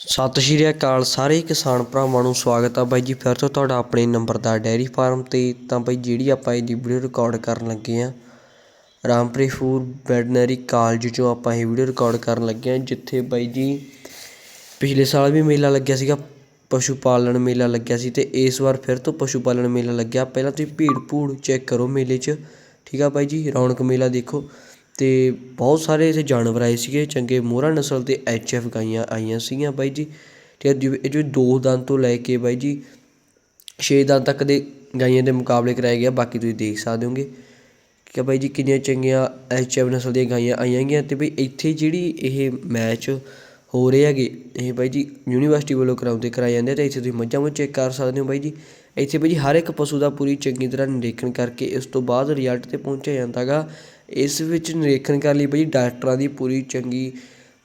ਸਤਿ ਸ਼੍ਰੀ ਅਕਾਲ ਸਾਰੇ ਕਿਸਾਨ ਭਰਾਵਾਂ ਨੂੰ ਸਵਾਗਤ ਆ ਬਾਈ ਜੀ, ਫਿਰ ਤੋਂ ਤੁਹਾਡਾ ਆਪਣੇ ਨੰਬਰ ਦਾ ਡੈਰੀ ਫਾਰਮ ਤੇ ਤਾਂ ਬਾਈ ਜਿਹੜੀ ਆਪਾਂ ਇਹਦੀ ਵੀਡੀਓ ਰਿਕਾਰਡ ਕਰਨ ਲੱਗੇ ਆ ਰਾਮਪੁਰੀ ਫੂਡ ਵੈਟਨਰੀ ਕਾਲਜ ਚੋਂ ਆਪਾਂ ਇਹ ਵੀਡੀਓ ਰਿਕਾਰਡ ਕਰਨ ਲੱਗੇ ਆ, ਜਿੱਥੇ ਬਾਈ ਜੀ ਪਿਛਲੇ ਸਾਲ ਵੀ ਮੇਲਾ ਲੱਗਿਆ ਸੀਗਾ, ਪਸ਼ੂ ਪਾਲਣ ਮੇਲਾ ਲੱਗਿਆ ਸੀ ਤੇ ਇਸ ਵਾਰ ਫਿਰ ਤੋਂ ਪਸ਼ੂ ਪਾਲਣ ਮੇਲਾ ਲੱਗਿਆ। ਪਹਿਲਾਂ ਤੁਸੀਂ ਭੀੜ ਭੂੜ ਚੈੱਕ ਕਰੋ ਮੇਲੇ 'ਚ, ਠੀਕ ਆ ਬਾਈ ਜੀ? ਰੌਣਕ ਮੇਲਾ ਦੇਖੋ। ਅਤੇ ਬਹੁਤ ਸਾਰੇ ਇੱਥੇ ਜਾਨਵਰ ਆਏ ਸੀਗੇ, ਚੰਗੇ ਮੋਹਰਾ ਨਸਲ ਦੇ ਐਚ ਐਫ ਗਾਈਆਂ ਆਈਆਂ ਸੀਗੀਆਂ ਬਾਈ ਜੀ। ਅਤੇ ਜਿਵੇਂ, ਇਹ ਜੋ ਦੋ ਦੰਦ ਤੋਂ ਲੈ ਕੇ ਬਾਈ ਜੀ, ਛੇ ਦੰਦ ਤੱਕ ਦੇ ਗਾਈਆਂ ਦੇ ਮੁਕਾਬਲੇ ਕਰਾਏ ਗਿਆ ਬਾਕੀ ਤੁਸੀਂ ਦੇਖ ਸਕਦੇ ਹੋਗੇ ਕਿ ਬਾਈ ਜੀ ਕਿੰਨੀਆਂ ਚੰਗੀਆਂ ਐਚ ਐਫ ਨਸਲ ਦੀਆਂ ਗਾਈਆਂ ਆਈਆਂ ਗਈਆਂ ਅਤੇ ਬਈ ਇੱਥੇ ਜਿਹੜੀ ਇਹ ਮੈਚ ਹੋ ਰਹੇ ਹੈਗੇ, ਇਹ ਬਾਈ ਜੀ ਯੂਨੀਵਰਸਿਟੀ ਵੱਲੋਂ ਕਰਾਉਂਦੇ ਕਰਾਏ ਜਾਂਦੇ ਆ ਤੇ ਇੱਥੇ ਤੁਸੀਂ ਮੱਝਾਂ ਨੂੰ ਚੈੱਕ ਕਰ ਸਕਦੇ ਹੋ ਬਾਈ ਜੀ। ਇੱਥੇ ਬਾਈ ਜੀ ਹਰ ਇੱਕ ਪਸ਼ੂ ਦਾ ਪੂਰੀ ਚੰਗੀ ਤਰ੍ਹਾਂ ਨਿਰੀਖਣ ਕਰਕੇ ਇਸ ਤੋਂ ਬਾਅਦ ਰਿਜ਼ਲਟ ਤੇ ਪਹੁੰਚਿਆ ਜਾਂਦਾ ਗਾ ਇਸ ਵਿੱਚ ਨਿਰੀਖਣ ਕਰਨ ਲਈ ਬਾਈ ਡਾਕਟਰਾਂ ਦੀ ਪੂਰੀ ਚੰਗੀ,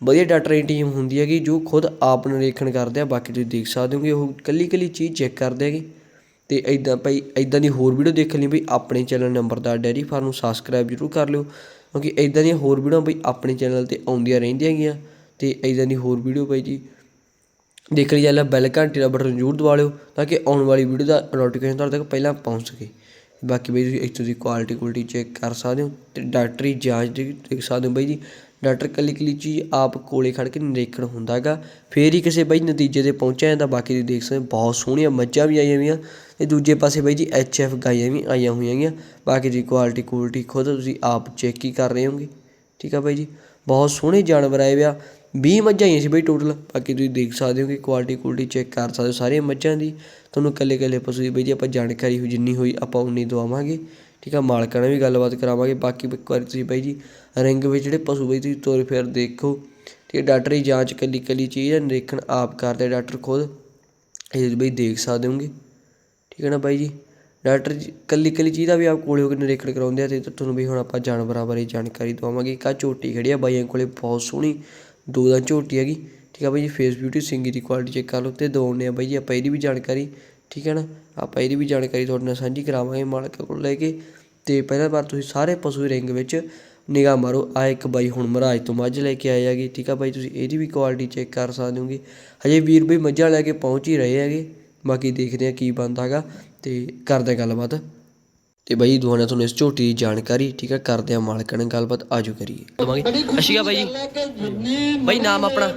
ਵਧੀਆ ਡਾਕਟਰਾਂ ਦੀ ਟੀਮ ਹੁੰਦੀ ਹੈਗੀ ਜੋ ਖੁਦ ਆਪ ਨਿਰੀਖਣ ਕਰਦੇ ਆ, ਬਾਕੀ ਤੁਸੀਂ ਦੇਖ ਸਕਦੇ ਹੋ ਕਿ ਉਹ ਇਕੱਲੀ ਇਕੱਲੀ ਚੀਜ਼ ਚੈੱਕ ਕਰਦੇ ਹੈਗੇ। ਅਤੇ ਇਦਾਂ ਭਾਈ ਇਦਾਂ ਦੀ ਹੋਰ ਵੀਡੀਓ ਦੇਖਣ ਲਈ ਬਈ ਆਪਣੇ ਚੈਨਲ ਨੰਬਰਦਾਰ ਡੈਰੀ ਫਾਰਮ ਨੂੰ ਸਬਸਕ੍ਰਾਈਬ ਜ਼ਰੂਰ ਕਰ ਲਿਓ, ਕਿਉਂਕਿ ਇਦਾਂ ਦੀਆਂ ਹੋਰ ਵੀਡੀਓ ਬਈ ਆਪਣੇ ਚੈਨਲ ਤੇ ਆਉਂਦੀਆਂ ਰਹਿੰਦੀਆਂ ਹੈਗੀਆਂ। ਤੇ ਇਦਾਂ ਦੀ ਹੋਰ ਵੀਡੀਓ ਬਾਈ ਜੀ ਦੇਖਣ ਲਈ ਪਹਿਲਾਂ ਬੈਲ ਘੰਟੀ ਦਾ ਬਟਨ ਜ਼ਰੂਰ ਦਬਾ ਲਿਓ, ਤਾਂ ਕਿ ਆਉਣ ਵਾਲੀ ਵੀਡੀਓ ਦਾ ਨੋਟੀਫਿਕੇਸ਼ਨ ਤੁਹਾਡੇ ਤੱਕ ਪਹਿਲਾਂ ਪਹੁੰਚ ਸਕੇ। ਬਾਕੀ ਬਾਈ ਤੁਸੀਂ ਇੱਥੋਂ ਦੀ ਕੁਆਲਿਟੀ ਕੁਆਲਿਟੀ ਚੈੱਕ ਕਰ ਸਕਦੇ ਹੋ ਤੇ ਡਾਕਟਰੀ ਜਾਂਚ ਦੇ ਦੇਖ ਸਕਦੇ ਹੋ ਬਾਈ ਜੀ। ਡਾਕਟਰ ਕੱਲੀ ਕੱਲੀ ਚੀਜ਼ ਆਪ ਕੋਲੇ ਖੜ ਕੇ ਨਿਰੀਖਣ ਹੁੰਦਾ ਹੈਗਾ। ਫੇਰ ਹੀ ਕਿਸੇ ਬਾਈ ਨਤੀਜੇ ਤੇ ਪਹੁੰਚਿਆ ਜਾਂਦਾ, ਬਾਕੀ ਤੁਸੀਂ ਦੇਖ ਸਕਦੇ ਹੋ ਬਹੁਤ ਸੋਹਣੀਆਂ ਮੱਝਾਂ ਵੀ ਆਈਆਂ ਹੋਈਆਂ ਤੇ ਦੂਜੇ ਪਾਸੇ ਬਾਈ ਜੀ ਐਚ ਐਫ ਗਾਈਆਂ ਵੀ ਆਈਆਂ ਹੋਈਆਂ ਗੀਆਂ ਬਾਕੀ ਦੀ ਕੁਆਲਿਟੀ ਕੁਆਲਿਟੀ ਖੁਦ ਤੁਸੀਂ ਆਪ ਚੈੱਕ ਹੀ ਕਰ ਰਹੇ ਹੋਗੇ। ਠੀਕ ਆ ਬਾਈ ਜੀ? ਬਹੁਤ ਸੋਹਣੇ ਜਾਨਵਰ ਆਏ ਵਿਆ 20 ਮੱਝਾਂ ਆਈਆਂ ਸੀ ਬਾਈ ਟੋਟਲ ਬਾਕੀ ਤੁਸੀਂ ਦੇਖ ਸਕਦੇ ਹੋ ਕਿ ਕੁਆਲਿਟੀ ਕੁਆਲਿਟੀ ਚੈੱਕ ਕਰ ਸਕਦੇ ਹੋ ਸਾਰੀਆਂ ਮੱਝਾਂ ਦੀ। ਤੁਹਾਨੂੰ ਇਕੱਲੇ ਇਕੱਲੇ ਪਸ਼ੂ ਦੀ ਬਾਈ ਜੀ ਆਪਾਂ ਜਾਣਕਾਰੀ ਹੋ ਜਿੰਨੀ ਹੋਈ ਆਪਾਂ ਉਨੀ ਦਵਾਵਾਂਗੇ, ਠੀਕ ਆ? ਮਾਲਕਾਂ ਨਾਲ ਵੀ ਗੱਲਬਾਤ ਕਰਾਵਾਂਗੇ, ਬਾਕੀ ਇੱਕ ਵਾਰੀ ਤੁਸੀਂ ਬਾਈ ਜੀ ਰਿੰਗ ਵਿੱਚ ਜਿਹੜੇ ਪਸ਼ੂ ਬਾਈ ਤੁਸੀਂ ਤੋਰ ਫਿਰ ਦੇਖੋ, ਠੀਕ ਹੈ ਡਾਕਟਰ ਡਾਕਟਰੀ ਜਾਂਚ ਇਕੱਲੀ ਇਕੱਲੀ ਚੀਜ਼ ਹੈ ਨਿਰੀਖਣ ਆਪ ਕਰਦੇ ਡਾਕਟਰ ਖੁਦ, ਇਹ ਬਾਈ ਦੇਖ ਸਕਦੇ ਹੋਗੇ ਠੀਕ ਹੈ ਨਾ ਬਾਈ ਜੀ? ਡਾਕਟਰ ਜੀ ਕੱਲੀ ਕੱਲੀ ਚੀਜ਼ ਦਾ ਵੀ ਆਪ ਕੋਲੇ ਹੋ ਕੇ ਨਿਰੀਖਣ ਕਰਾਉਂਦੇ ਆ ਤੇ ਤੁਹਾਨੂੰ ਵੀ ਹੁਣ ਆਪਾਂ ਜਾਨਵਰਾਂ ਬਾਰੇ ਜਾਣਕਾਰੀ ਦਵਾਵਾਂਗੇ। ਇੱਕ ਆਹ ਝੋਟੀ ਖੜੀ ਆ, ਬਾਈਆਂ ਕੋਲੇ ਬਹੁਤ ਸੋਹਣੀ, ਦੋ ਦਾ ਝੋਟੀ ਹੈਗੀ, ਠੀਕ ਆ ਬਾਈ ਜੀ? ਫੇਸ ਬਿਊਟੀ ਸਿੰਗੀ ਦੀ ਕੁਆਲਿਟੀ ਚੈੱਕ ਕਰ ਲਓ ਤੇ ਦਵਾਉਂਦੇ ਆ ਬਾਈ ਜੀ ਆਪਾਂ, ਇਹਦੀ ਵੀ ਜਾਣਕਾਰੀ ਠੀਕ ਹੈ ਨਾ? ਆਪਾਂ ਇਹਦੀ ਵੀ ਜਾਣਕਾਰੀ ਤੁਹਾਡੇ ਨਾਲ ਸਾਂਝੀ ਕਰਾਵਾਂਗੇ ਮਾਲਕ ਕੋਲ ਲੈ ਕੇ। ਤੇ ਪਹਿਲਾ ਵਾਰ ਤੁਸੀਂ ਸਾਰੇ ਪਸ਼ੂ ਰਿੰਗ ਵਿੱਚ ਨਿਗਾਹ ਮਾਰੋ। ਆ ਇੱਕ ਬਾਈ ਹੁਣ ਮਹਾਰਾਜ ਤੋਂ ਮੱਝ ਲੈ ਕੇ ਆਏ ਹੈਗੇ। ਠੀਕ ਆ ਬਾਈ ਤੁਸੀਂ ਇਹਦੀ ਵੀ ਕੁਆਲਿਟੀ ਚੈੱਕ ਕਰ ਸਕਦੇ ਹੋਗੇ। ਹਜੇ ਵੀਰ ਬਈ ਮੱਝਾਂ ਲੈ ਕੇ ਪਹੁੰਚ ਹੀ ਰਹੇ ਹੈਗੇ। ਬਾਕੀ ਦੇਖਦੇ ਆ ਕੀ ਬਣਦਾ ਹੈਗਾ ਤੇ ਕਰਦੇ ਗੱਲਬਾਤ। ਤੇ ਬਾਈ ਦੋਹਾਂ ਨੇ ਤੁਹਾਨੂੰ ਇਸ ਝੋਟੀ ਦੀ ਜਾਣਕਾਰੀ ਠੀਕ ਆ ਕਰਦੇ ਆ ਮਾਲਕਾਂ ਨਾਲ ਗੱਲਬਾਤ। ਆਜੋ ਕਰੀਏ। ਦਵਾਂਗੇ ਅਸ਼ੀਆ ਬਾਈ ਜੀ। ਬਾਈ ਨਾਮ ਆਪਣਾ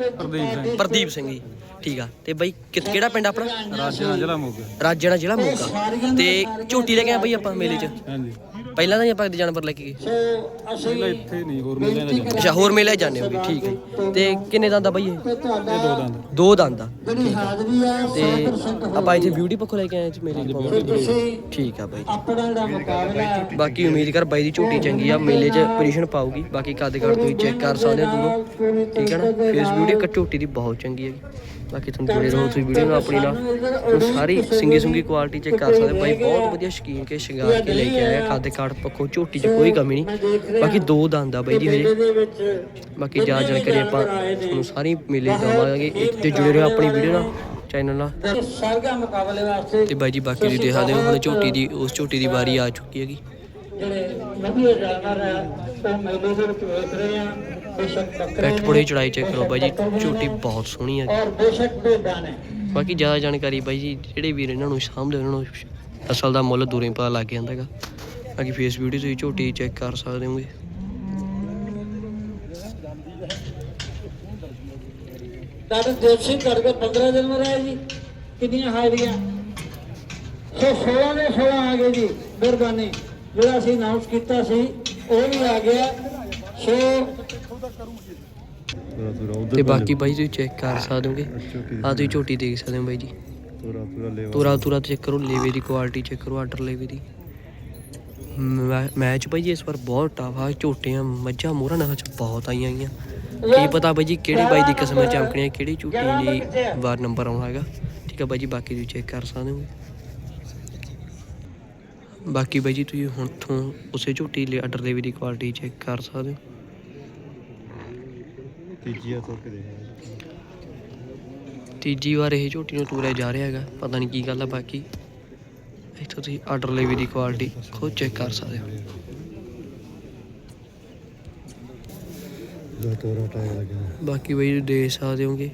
ਪ੍ਰਦੀਪ ਸਿੰਘ ਜੀ। ਠੀਕ ਆ। ਤੇ ਬਾਈ ਕਿ- ਕਿਹੜਾ ਪਿੰਡ ਆਪਣਾ? ਰਾਜਾ ਜ਼ਿਲ੍ਹਾ ਮੋਗਾ। ਰਾਜਣਾ ਜ਼ਿਲ੍ਹਾ ਮੋਗਾ। ਤੇ ਝੋਟੀ ਲੈ ਕੇ ਆਏ ਬਾਈ ਆਪਾਂ ਮੇਲੇ 'ਚ? ਹਾਂਜੀ। ਪਹਿਲਾਂ ਤਾਂ ਹੀ ਆਪਾਂ ਜਾਨਵਰ ਲੈ ਕੇ ਗਏ। ਪਹਿਲਾਂ ਇੱਥੇ ਨਹੀਂ ਹੋਰ ਮਿਲਿਆ ਨਾ ਜਾਂਦੇ ਅੱਛਾ ਹੋਰ ਮੇਲੇ ਜਾਂਦੇ ਹੋਗੇ ਠੀਕ ਹੈ ਤੇ ਕਿੰਨੇ ਦੰਦ ਆ ਬਾਈ ਇਹ? ਇਹ ਦੋ ਦੰਦ। ਦੋ ਦੰਦ ਆ। ਤੇ ਆਪਾਂ ਇੱਥੇ ਬਿਊਟੀ ਪੱਖੋਂ ਲੈ ਕੇ ਆਏ ਜੀ ਮੇਲੇ 'ਚ। ਠੀਕ ਆ ਬਾਈ। ਜੀ। ਬਾਕੀ ਉਮੀਦ ਕਰ ਬਾਈ ਦੀ ਝੋਟੀ ਚੰਗੀ ਆ ਮੇਲੇ 'ਚ ਪੋਜੀਸ਼ਨ ਪਾਊਗੀ। ਬਾਕੀ ਕੱਦ ਕੱਦ ਤੁਸੀਂ ਚੈੱਕ ਕਰ ਸਕਦੇ ਹੋ ਦੂਰੋਂ ਠੀਕ ਹੈ ਨਾ? ਫੇਸ ਬਿਊਟੀ ਇੱਕ ਝੋਟੀ ਦੀ ਬਹੁਤ ਚੰਗੀ ਹੈਗੀ। ਬਾਕੀ ਤੁਹਾਨੂੰ ਜੁੜੇ ਰਹੋ ਤੁਸੀਂ ਵੀਡੀਓ ਨਾਲ ਆਪਣੀ ਨਾਲ ਸਾਰੀ ਸਿੰਗੀ ਸੁੰਗੀ ਕੁਆਲਿਟੀ ਚੈੱਕ ਕਰ ਸਕਦੇ। ਬਾਈ ਬਹੁਤ ਵਧੀਆ ਸ਼ਕੀਨ ਕੇ ਸ਼ਿੰਗਾਰ ਕੇ ਲੈ ਕੇ ਆਇਆ। ਕੱਦ ਕਾਠ ਪੱਖੋਂ ਝੋਟੀ 'ਚ ਕੋਈ ਕਮੀ ਨਹੀਂ। ਬਾਕੀ ਦੋ ਦੰਦ ਆ ਬਾਈ ਜੀ ਹਜੇ। ਬਾਕੀ ਜਾ ਜਾਣਕਾਰੀ ਆਪਾਂ ਤੁਹਾਨੂੰ ਸਾਰੀ ਮੇਲੇ ਦਵਾਂਗੇ ਤੇ ਜੁੜੇ ਰਹੋ ਆਪਣੀ ਵੀਡੀਓ ਨਾਲ ਚੈਨਲ ਨਾਲ। ਸਰਗਾ ਮੁਕਾਬਲੇ ਵਾਸਤੇ ਤੇ ਬਾਈ ਜੀ ਬਾਕੀ ਦੀ ਦੇਖਾ ਦਿਓ ਹੁਣ ਝੋਟੀ ਦੀ ਉਸ ਝੋਟੀ ਦੀ ਵਾਰੀ ਆ ਚੁੱਕੀ ਹੈਗੀ। ਜਿਹੜੇ ਵਧੀਆ ਜਾਨਵਰ ਆ ਉਹ ਮੇਲੇ ਦੇ ਵਿੱਚ ਵੇਖ ਰਹੇ ਆ ਪੈਟ ਪੁੜੇ ਚੜਾਈ ਚੈੱਕ ਕਰੋ ਬਾਈ ਜੀ। ਝੋਟੀ ਬਹੁਤ ਸੋਹਣੀ ਹੈ ਔਰ ਬੇਸ਼ੱਕ ਬੇਦਾਨ ਹੈ ਬਾਕੀ ਜ਼ਿਆਦਾ ਜਾਣਕਾਰੀ ਬਾਈ ਜੀ ਜਿਹੜੇ ਵੀਰ ਇਹਨਾਂ ਨੂੰ ਸਾਂਭਦੇ ਉਹਨਾਂ ਨੂੰ ਅਸਲ ਦਾ ਮੁੱਲ ਦੂਰੋਂ ਪਤਾ ਲੱਗ ਜਾਂਦਾ ਹੈਗਾ। ਬਾਕੀ ਫੇਸ ਵੀਡੀਓ ਤੁਸੀਂ ਝੋਟੀ ਚੈੱਕ ਕਰ ਸਕਦੇ ਹੋਗੇ। ਡਾਕਟਰ ਦੇਵ ਸਿੰਘ ਕੋਲ 15 ਜਨਵਰ ਆਏ ਜੀ। ਕਿੰਨੀਆਂ ਹਾਜ਼ਰੀਆਂ ਸੋ 16 ਦੇ 16 ਆ ਗਏ ਜੀ ਮਿਹਰਬਾਨੀ। ਜਿਹੜਾ ਅਸੀਂ ਅਨਾਉਂਸ ਕੀਤਾ ਸੀ ਉਹ ਵੀ ਆ ਗਿਆ। ਸੋ ਤੇ ਬਾਕੀ ਬਾਈ ਤੁਸੀਂ ਚੈੱਕ ਕਰ ਸਕਦੇ ਹੋਗੇ ਆ ਤੁਸੀਂ ਝੋਟੀ ਦੇਖ ਸਕਦੇ ਹੋ ਬਾਈ ਜੀ। ਲੈਵਾ। ਤੁਰਾ ਤੁਰਾ ਚੈੱਕ ਕਰੋ ਲੇਵੇ ਦੀ ਕੁਆਲਿਟੀ ਚੈੱਕ ਕਰੋ ਆਰਡਰ ਲੇਵੇ ਦੀ। ਮੈ- ਮੈਚ ਬਾਈ ਜੀ ਇਸ ਵਾਰ ਬਹੁਤ ਟਫ ਆ ਝੋਟੀਆਂ ਮੱਝਾਂ ਮੋਹਰਾਂ ਨਾਲ ਚ ਬਹੁਤ ਆਈਆਂ ਗਈਆਂ। ਕੀ ਪਤਾ ਬਾਈ ਜੀ ਕਿਹੜੀ ਬਾਈ ਦੀ ਕਿਸਮ ਚਮਕਣੀ ਹੈ ਕਿਹੜੀ ਝੋਟੀ ਲਈ ਵਾਰ ਨੰਬਰ ਆਉਣਾ ਹੈਗਾ। ਠੀਕ ਹੈ ਬਾਈ ਜੀ ਬਾਕੀ ਤੁਸੀਂ ਚੈੱਕ ਕਰ ਸਕਦੇ ਹੋ। ਬਾਕੀ ਬਾਈ ਜੀ ਤੁਸੀਂ ਹੁਣ ਤੋਂ ਉਸੇ ਝੋਟੀ ਲਈ ਆਰਡਰ ਲੇਵੇ ਦੀ ਕੁਆਲਿਟੀ ਚੈੱਕ ਕਰ ਸਕਦੇ ਹੋ। ਤੀਜੀ ਵਾਰ ਇਹ ਝੋਟੀ ਨੂੰ ਟੂਰਿਆ ਜਾ ਰਿਹਾ ਹੈਗਾ ਪਤਾ ਨਹੀਂ ਕੀ ਗੱਲ ਆ ਬਾਕੀ ਇੱਥੋਂ ਤੁਸੀਂ ਆਰਡਰ ਲਈ ਵੀ ਦੀ ਕੁਆਲਿਟੀ ਖੁਦ ਚੈੱਕ ਕਰ ਸਕਦੇ ਹੋ। ਦੋ ਤੋਰਾ ਟਾਇਰ ਬਾਕੀ ਬਈ ਦੇ ਸਕਦੇ ਹੋਗੇ।